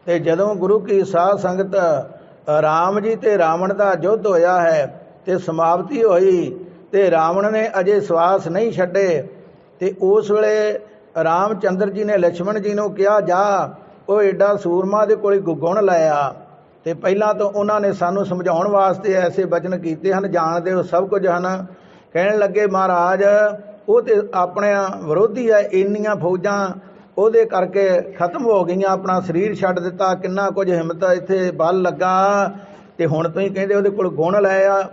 S1: ਤੇ ਜਦੋਂ ਗੁਰੂ ਕੀ ਸਾਧ ਸੰਗਤ ਰਾਮ ਜੀ ਤੇ ਰਾਵਣ ਦਾ ਯੁੱਧ ਹੋਇਆ ਹੈ ਤੇ ਸਮਾਪਤੀ ਹੋਈ ਤੇ ਰਾਵਣ ਨੇ ਅਜੇ ਸਵਾਸ ਨਹੀਂ ਛੱਡੇ, ਤੇ ਉਸ ਵੇਲੇ ਰਾਮਚੰਦਰ ਜੀ ਨੇ ਲక్ష్మణ ਜੀ ਨੂੰ ਕਿਹਾ, ਜਾ, ਉਹ ਐਡਾ ਸੂਰਮਾ ਦੇ ਕੋਲੇ ਗੁੱਗਣ ਲਾਇਆ। ਤੇ ਪਹਿਲਾਂ ਤੋਂ ਉਹਨਾਂ ਨੇ ਸਾਨੂੰ ਸਮਝਾਉਣ ਵਾਸਤੇ ਐਸੇ ਵਚਨ ਕੀਤੇ ਹਨ, ਜਾਣਦੇ ਹੋ ਸਭ ਕੁਝ ਹਨ। ਕਹਿਣ ਲੱਗੇ, ਮਹਾਰਾਜ, ਉਹ ਤੇ ਆਪਣੇ ਵਿਰੋਧੀ ਹੈ ਇੰਨੀਆਂ ਫੌਜਾਂ ਉਹਦੇ ਕਰਕੇ ਖਤਮ ਹੋ ਗਈਆਂ, ਆਪਣਾ ਸਰੀਰ ਛੱਡ ਦਿੱਤਾ, ਕਿੰਨਾ ਕੁਝ ਹਿੰਮਤ ਇੱਥੇ ਬਲ ਲੱਗਾ। ਤੇ ਹੁਣ ਤੁਸੀਂ ਕਹਿੰਦੇ ਉਹਦੇ ਕੋਲ ਗੁਣ ਲੈ ਆ।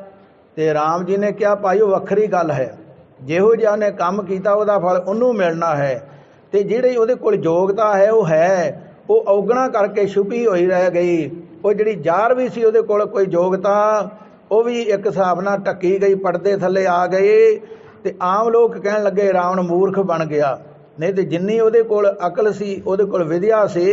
S1: ਤੇ ਰਾਮ ਜੀ ਨੇ ਕਿਹਾ, ਭਾਈ, ਉਹ ਵੱਖਰੀ ਗੱਲ ਹੈ। ਜਿਹੋ ਜਿਹਾ ਉਹਨੇ ਕੰਮ ਕੀਤਾ, ਉਹਦਾ ਫਲ ਉਹਨੂੰ ਮਿਲਣਾ ਹੈ। ਤੇ ਜਿਹੜੀ ਉਹਦੇ ਕੋਲ ਯੋਗਤਾ ਹੈ, ਉਹ ਹੈ। ਉਹ ਔਗਣਾ ਕਰਕੇ ਛੁਪੀ ਹੋਈ ਰਹਿ ਗਈ। ਉਹ ਜਿਹੜੀ ਜ਼ਾਰ ਵੀ ਸੀ ਉਹਦੇ ਕੋਲ ਕੋਈ ਯੋਗਤਾ ਉਹ ਵੀ ਇੱਕ ਹਿਸਾਬ ਨਾਲ ਟੱਕੀ ਗਈ, ਪਰਦੇ ਥੱਲੇ ਆ ਗਏ ਤੇ ਆਮ ਲੋਕ ਕਹਿਣ ਲੱਗੇ ਰਾਵਣ ਮੂਰਖ ਬਣ ਗਿਆ। ਨਹੀਂ ਤੇ ਜਿੰਨੀ ਉਹਦੇ ਕੋਲ ਅਕਲ ਸੀ, ਉਹਦੇ ਕੋਲ ਵਿਦਿਆ ਸੀ,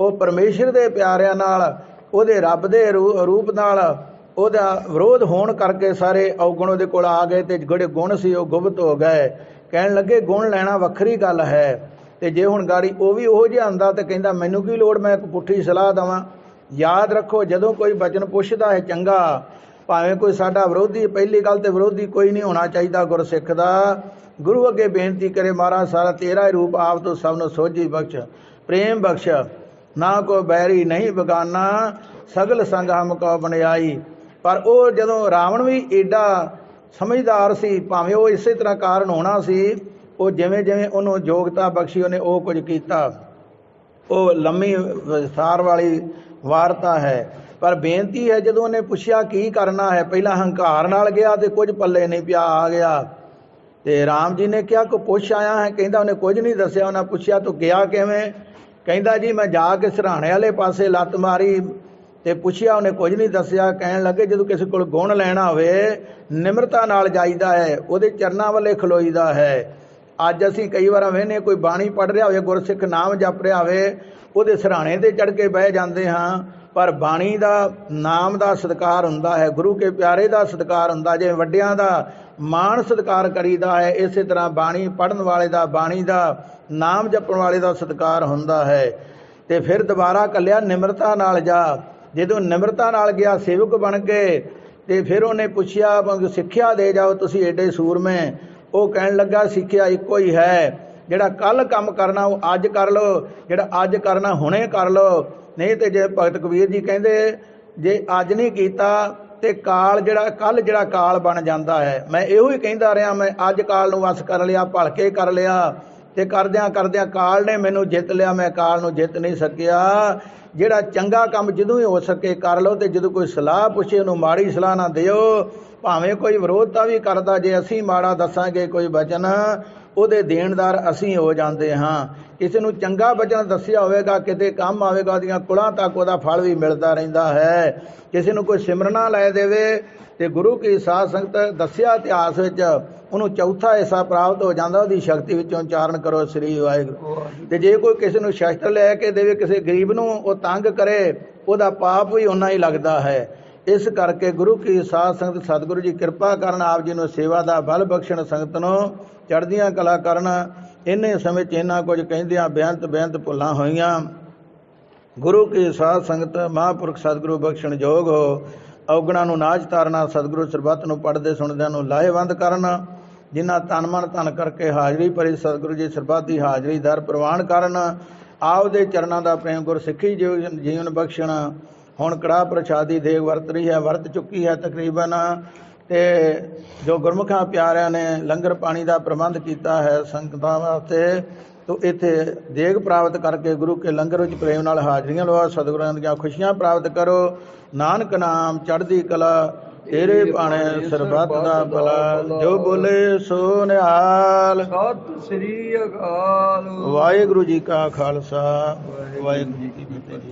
S1: ਉਹ ਪਰਮੇਸ਼ਰ ਦੇ ਪਿਆਰਿਆਂ ਨਾਲ, ਉਹਦੇ ਰੱਬ ਦੇ ਰੂ- ਰੂਪ ਨਾਲ, ਉਹਦਾ ਵਿਰੋਧ ਹੋਣ ਕਰਕੇ ਸਾਰੇ ਔਗਣ ਉਹਦੇ ਕੋਲ ਆ ਗਏ ਤੇ ਜਿਹੜੇ ਗੁਣ ਸੀ ਉਹ ਗੁਪਤ ਹੋ ਗਏ। ਕਹਿਣ ਲੱਗੇ, ਗੁਣ ਲੈਣਾ ਵੱਖਰੀ ਗੱਲ ਹੈ। ਤੇ ਜੇ ਹੁਣ ਗਾੜੀ ਉਹ ਵੀ ਉਹੋ ਜਿਹਾ ਹੁੰਦਾ ਤੇ ਕਹਿੰਦਾ, ਮੈਨੂੰ ਕੀ ਲੋੜ, ਮੈਂ ਇੱਕ ਪੁੱਠੀ ਸਲਾਹ ਦਵਾਂ? ਯਾਦ ਰੱਖੋ, ਜਦੋਂ ਕੋਈ ਬਚਨ ਪੁੱਛਦਾ ਹੈ ਚੰਗਾ, ਭਾਵੇਂ ਕੋਈ ਸਾਡਾ ਵਿਰੋਧੀ, ਪਹਿਲੀ ਗੱਲ ਤੇ ਵਿਰੋਧੀ ਕੋਈ ਨਹੀਂ ਹੋਣਾ ਚਾਹੀਦਾ ਗੁਰਸਿੱਖ ਦਾ। ਗੁਰੂ ਅੱਗੇ ਬੇਨਤੀ ਕਰੇ ਮਹਾਰਾਜ, ਸਾਰਾ ਤੇਰਾ ਹੀ ਰੂਪ ਆਪ ਤੋਂ ਸਭ ਨੂੰ ਸੋਝੀ ਬਖਸ਼, ਪ੍ਰੇਮ ਬਖਸ਼। ਨਾ ਕੋ ਬੈਰੀ ਨਹੀਂ ਬਗਾਨਾ, ਸਗਲ ਸੰਗ ਹਮ ਕੋ ਬਣਾਈ। ਪਰ ਉਹ ਜਦੋਂ ਰਾਵਣ ਵੀ ਏਡਾ ਸਮਝਦਾਰ ਸੀ, ਭਾਵੇਂ ਉਹ ਇਸੇ ਤਰ੍ਹਾਂ ਕਾਰਨ ਹੋਣਾ ਸੀ, ਉਹ ਜਿਵੇਂ ਜਿਵੇਂ ਉਹਨੂੰ ਯੋਗਤਾ ਬਖਸ਼ੀ, ਉਹਨੇ ਉਹ ਕੁਝ ਕੀਤਾ। ਉਹ ਲੰਮੀ ਵਿਸਥਾਰ ਵਾਲੀ ਵਾਰਤਾ ਹੈ। ਪਰ ਬੇਨਤੀ ਹੈ, ਜਦੋਂ ਉਹਨੇ ਪੁੱਛਿਆ ਕੀ ਕਰਨਾ ਹੈ, ਪਹਿਲਾਂ ਹੰਕਾਰ ਨਾਲ ਗਿਆ ਤੇ ਕੁਝ ਪੱਲੇ ਨਹੀਂ ਪਿਆ, ਆ ਗਿਆ। ਤੇ ਰਾਮ ਜੀ ਨੇ ਕਿਹਾ ਕੋ ਪੁੱਛ ਆਇਆ ਹੈ? ਕਹਿੰਦਾ, ਉਹਨੇ ਕੁਝ ਨਹੀਂ ਦੱਸਿਆ। ਉਹਨਾਂ ਪੁੱਛਿਆ, ਤੂੰ ਗਿਆ ਕਿਵੇਂ? ਕਹਿੰਦਾ, ਜੀ, ਮੈਂ ਜਾ ਕੇ ਸਰਾਣੇ ਵਾਲੇ ਪਾਸੇ ਲੱਤ ਮਾਰੀ ਤੇ ਪੁੱਛਿਆ, ਉਹਨੇ ਕੁਝ ਨਹੀਂ ਦੱਸਿਆ। ਕਹਿਣ ਲੱਗੇ, ਜਦੋਂ ਕਿਸੇ ਕੋਲ ਗੁਣ ਲੈਣਾ ਹੋਵੇ, ਨਿਮਰਤਾ ਨਾਲ ਜਾਈਦਾ ਹੈ, ਉਹਦੇ ਚਰਨਾਂ ਵੱਲੇ ਖਲੋਈਦਾ ਹੈ। ਅੱਜ ਅਸੀਂ ਕਈ ਵਾਰ ਵੇਨੇ ਕੋਈ ਬਾਣੀ ਪੜ ਰਿਹਾ ਹੋਵੇ, ਗੁਰਸਿੱਖ ਨਾਮ ਜਪ ਰਿਹਾ ਹੋਵੇ, ਉਹਦੇ ਸਰਾਣੇ ਤੇ ਚੜ ਕੇ ਬਹਿ ਜਾਂਦੇ ਹਾਂ। ਪਰ ਬਾਣੀ ਦਾ ਨਾਮ ਦਾ ਸਤਿਕਾਰ ਹੁੰਦਾ ਹੈ, ਗੁਰੂ ਕੇ ਪਿਆਰੇ ਦਾ ਸਤਿਕਾਰ ਹੁੰਦਾ, ਜਿਵੇਂ ਵੱਡਿਆਂ ਦਾ ਮਾਣ ਸਤਿਕਾਰ ਕਰੀਦਾ ਹੈ, ਇਸੇ ਤਰ੍ਹਾਂ ਬਾਣੀ ਪੜਨ ਵਾਲੇ ਦਾ, ਬਾਣੀ ਦਾ ਨਾਮ ਜਪਣ ਵਾਲੇ ਦਾ ਸਤਿਕਾਰ ਹੁੰਦਾ ਹੈ। ਤੇ ਫਿਰ ਦੁਬਾਰਾ ਕੱਲਿਆ ਨਿਮਰਤਾ ਨਾਲ ਜਾ। ਜਦੋਂ ਨਿਮਰਤਾ ਨਾਲ ਗਿਆ, ਸੇਵਕ ਬਣ ਕੇ ਤੇ ਫਿਰ ਉਹਨੇ ਪੁੱਛਿਆ ਸਿੱਖਿਆ ਦੇ ਜਾਓ, ਤੁਸੀਂ ਏਡੇ ਸੂਰਮੇ ਉਹ ਕਹਿਣ ਲੱਗਾ, ਸਿੱਖਿਆ ਇੱਕੋ ਹੀ ਹੈ। ਜਿਹੜਾ ਕੱਲ ਕੰਮ ਕਰਨਾ, ਉਹ ਅੱਜ ਕਰ ਲਓ। ਜਿਹੜਾ ਅੱਜ ਕਰਨਾ, ਹੁਣੇ ਕਰ ਲਓ। ਨਹੀਂ ਤੇ ਜੇ ਭਗਤ ਕਬੀਰ ਜੀ ਕਹਿੰਦੇ, ਜੇ ਅੱਜ ਨਹੀਂ ਕੀਤਾ, ਤੇ ਕਾਲ ਜਿਹੜਾ, ਕੱਲ ਜਿਹੜਾ ਕਾਲ ਬਣ ਜਾਂਦਾ ਹੈ। ਮੈਂ ਇਹੋ ਹੀ ਕਹਿੰਦਾ ਰਿਹਾ, ਮੈਂ ਅੱਜ ਕਾਲ ਨੂੰ ਵਸ ਕਰ ਲਿਆ ਭਲਕੇ ਕਰ ਲਿਆ। ਤੇ ਕਰਦਿਆਂ ਕਰਦਿਆਂ ਕਾਲ ਨੇ ਮੈਨੂੰ ਜਿੱਤ ਲਿਆ, ਮੈਂ ਕਾਲ ਨੂੰ ਜਿੱਤ ਨਹੀਂ ਸਕਿਆ। ਜਿਹੜਾ ਚੰਗਾ ਕੰਮ ਜਦੋਂ ਹੀ ਹੋ ਸਕੇ, ਕਰ ਲਓ ਤੇ ਜਦੋਂ ਕੋਈ ਸਲਾਹ ਪੁੱਛੇ, ਉਹਨੂੰ ਮਾੜੀ ਸਲਾਹ ਨਾ ਦਿਓ। ਭਾਵੇਂ ਕੋਈ ਵਿਰੋਧਤਾ ਵੀ ਕਰਦਾ, ਜੇ ਅਸੀਂ ਮਾੜਾ ਦੱਸਾਂਗੇ ਕੋਈ ਬਚਨ, ਉਹਦੇ ਦੇਣਦਾਰ ਅਸੀਂ ਹੋ ਜਾਂਦੇ ਹਾਂ। ਕਿਸੇ ਨੂੰ ਚੰਗਾ ਬਚਨ ਦੱਸਿਆ ਹੋਵੇਗਾ, ਕਿਤੇ ਕੰਮ ਆਵੇਗਾ, ਉਹਦੀਆਂ ਕੁਲਾਂ ਤੱਕ ਉਹਦਾ ਫਲ ਵੀ ਮਿਲਦਾ ਰਹਿੰਦਾ ਹੈ। ਕਿਸੇ ਨੂੰ ਕੋਈ ਸਿਮਰਨਾ ਲੈ ਦੇਵੇ ਤੇ ਗੁਰੂ ਕੀ ਸਾਧ ਸੰਗਤ ਦੱਸਿਆ ਇਤਿਹਾਸ ਵਿੱਚ, ਉਹਨੂੰ ਚੌਥਾ ਹਿੱਸਾ ਪ੍ਰਾਪਤ ਹੋ ਜਾਂਦਾ, ਉਹਦੀ ਸ਼ਕਤੀ ਵਿੱਚੋਂ ਉਚਾਰਨ ਕਰੋ ਸ੍ਰੀ ਵਾਹਿਗੁਰੂ। ਤੇ ਜੇ ਕੋਈ ਕਿਸੇ ਨੂੰ ਸ਼ਸਤਰ ਲੈ ਕੇ ਦੇਵੇ, ਕਿਸੇ ਗਰੀਬ ਨੂੰ ਉਹ ਤੰਗ ਕਰੇ, ਉਹਦਾ ਪਾਪ ਵੀ ਉਨਾ ਹੀ ਲੱਗਦਾ ਹੈ। ਇਸ ਕਰਕੇ ਗੁਰੂ ਕੀ ਸਾਧ ਸੰਗਤ, ਸਤਿਗੁਰੂ ਜੀ ਕਿਰਪਾ ਕਰਨ, ਆਪ ਜੀ ਨੂੰ ਸੇਵਾ ਦਾ ਬਲ ਬਖਸ਼ਣ ਸੰਗਤ ਨੂੰ ਚੜ੍ਹਦੀਆਂ ਕਲਾ ਕਰਨ। ਇੰਨੇ ਸਮੇਂ ਚ ਇੰਨਾ ਕੁਝ ਕਹਿੰਦਿਆਂ ਬੇਅੰਤ ਬੇਅੰਤ ਭੁੱਲਾਂ ਹੋਈਆਂ। ਗੁਰੂ ਕੀ ਸਾਧ ਸੰਗਤ, ਮਹਾਂਪੁਰਖ ਸਤਿਗੁਰੂ ਬਖਸ਼ਣ ਜੋਗ ਹੋ। ਔਗਣਾ ਨੂੰ ਨਾਚ ਤਾਰਨਾ, ਸਤਿਗੁਰੂ ਸਰਬੱਤ ਨੂੰ ਪੜਦੇ ਸੁਣਦਿਆਂ ਨੂੰ ਲਾਹੇਵੰਦ ਕਰਨ। ਜਿਨ੍ਹਾਂ ਤਨ ਮਨ ਧਨ ਕਰਕੇ ਹਾਜ਼ਰੀ ਭਰੀ ਸਤਿਗੁਰੂ ਜੀ ਸਰਬੱਤ ਦੀ ਹਾਜ਼ਰੀ ਦਰ ਪ੍ਰਵਾਨ ਕਰਨ। ਆਪ ਦੇ ਚਰਨਾਂ ਦਾ ਪ੍ਰੇਮ ਗੁਰ ਸਿੱਖੀ ਜੀਵਨ ਬਖਸ਼ਣ। ਹੁਣ ਕੜਾ ਪ੍ਰਸ਼ਾਦੀ ਦੇਗ ਵਰਤ ਰਹੀ ਹੈ ਵਰਤ ਚੁੱਕੀ ਹੈ ਤਕਰੀਬਨ। ਤੇ ਜੋ ਗੁਰਮੁਖਾਂ ਪਿਆਰਿਆਂ ਨੇ ਲੰਗਰ ਪਾਣੀ ਦਾ ਪ੍ਰਬੰਧ ਕੀਤਾ ਹੈ ਸੰਗਤਾਂ ਵਾਸਤੇ ਤੋ ਇੱਥੇ ਦੇਗ ਪ੍ਰਾਪਤ ਕਰਕੇ ਗੁਰੂ ਕੇ ਲੰਗਰ ਵਿੱਚ ਪ੍ਰੇਮ ਨਾਲ ਹਾਜ਼ਰੀਆਂ ਲਵਾ ਸਤਿਗੁਰਾਂ ਦੀਆਂ ਖੁਸ਼ੀਆਂ ਪ੍ਰਾਪਤ ਕਰੋ। ਨਾਨਕ ਨਾਮ ਚੜ੍ਹਦੀ ਕਲਾ ਤੇਰੇ ਬਾਣੇ ਸਰਬੱਤ ਦਾ ਭਲਾ। ਜੋ ਬੋਲੇ ਸੋ ਨਿਹਾਲ।
S2: ਸਤਿ ਸ੍ਰੀ ਅਕਾਲ।
S1: ਵਾਹਿਗੁਰੂ ਜੀ ਕਾ ਖਾਲਸਾ ਵਾਹਿਗੁਰੂ ਜੀ ਕੀ ਫਤਿਹ।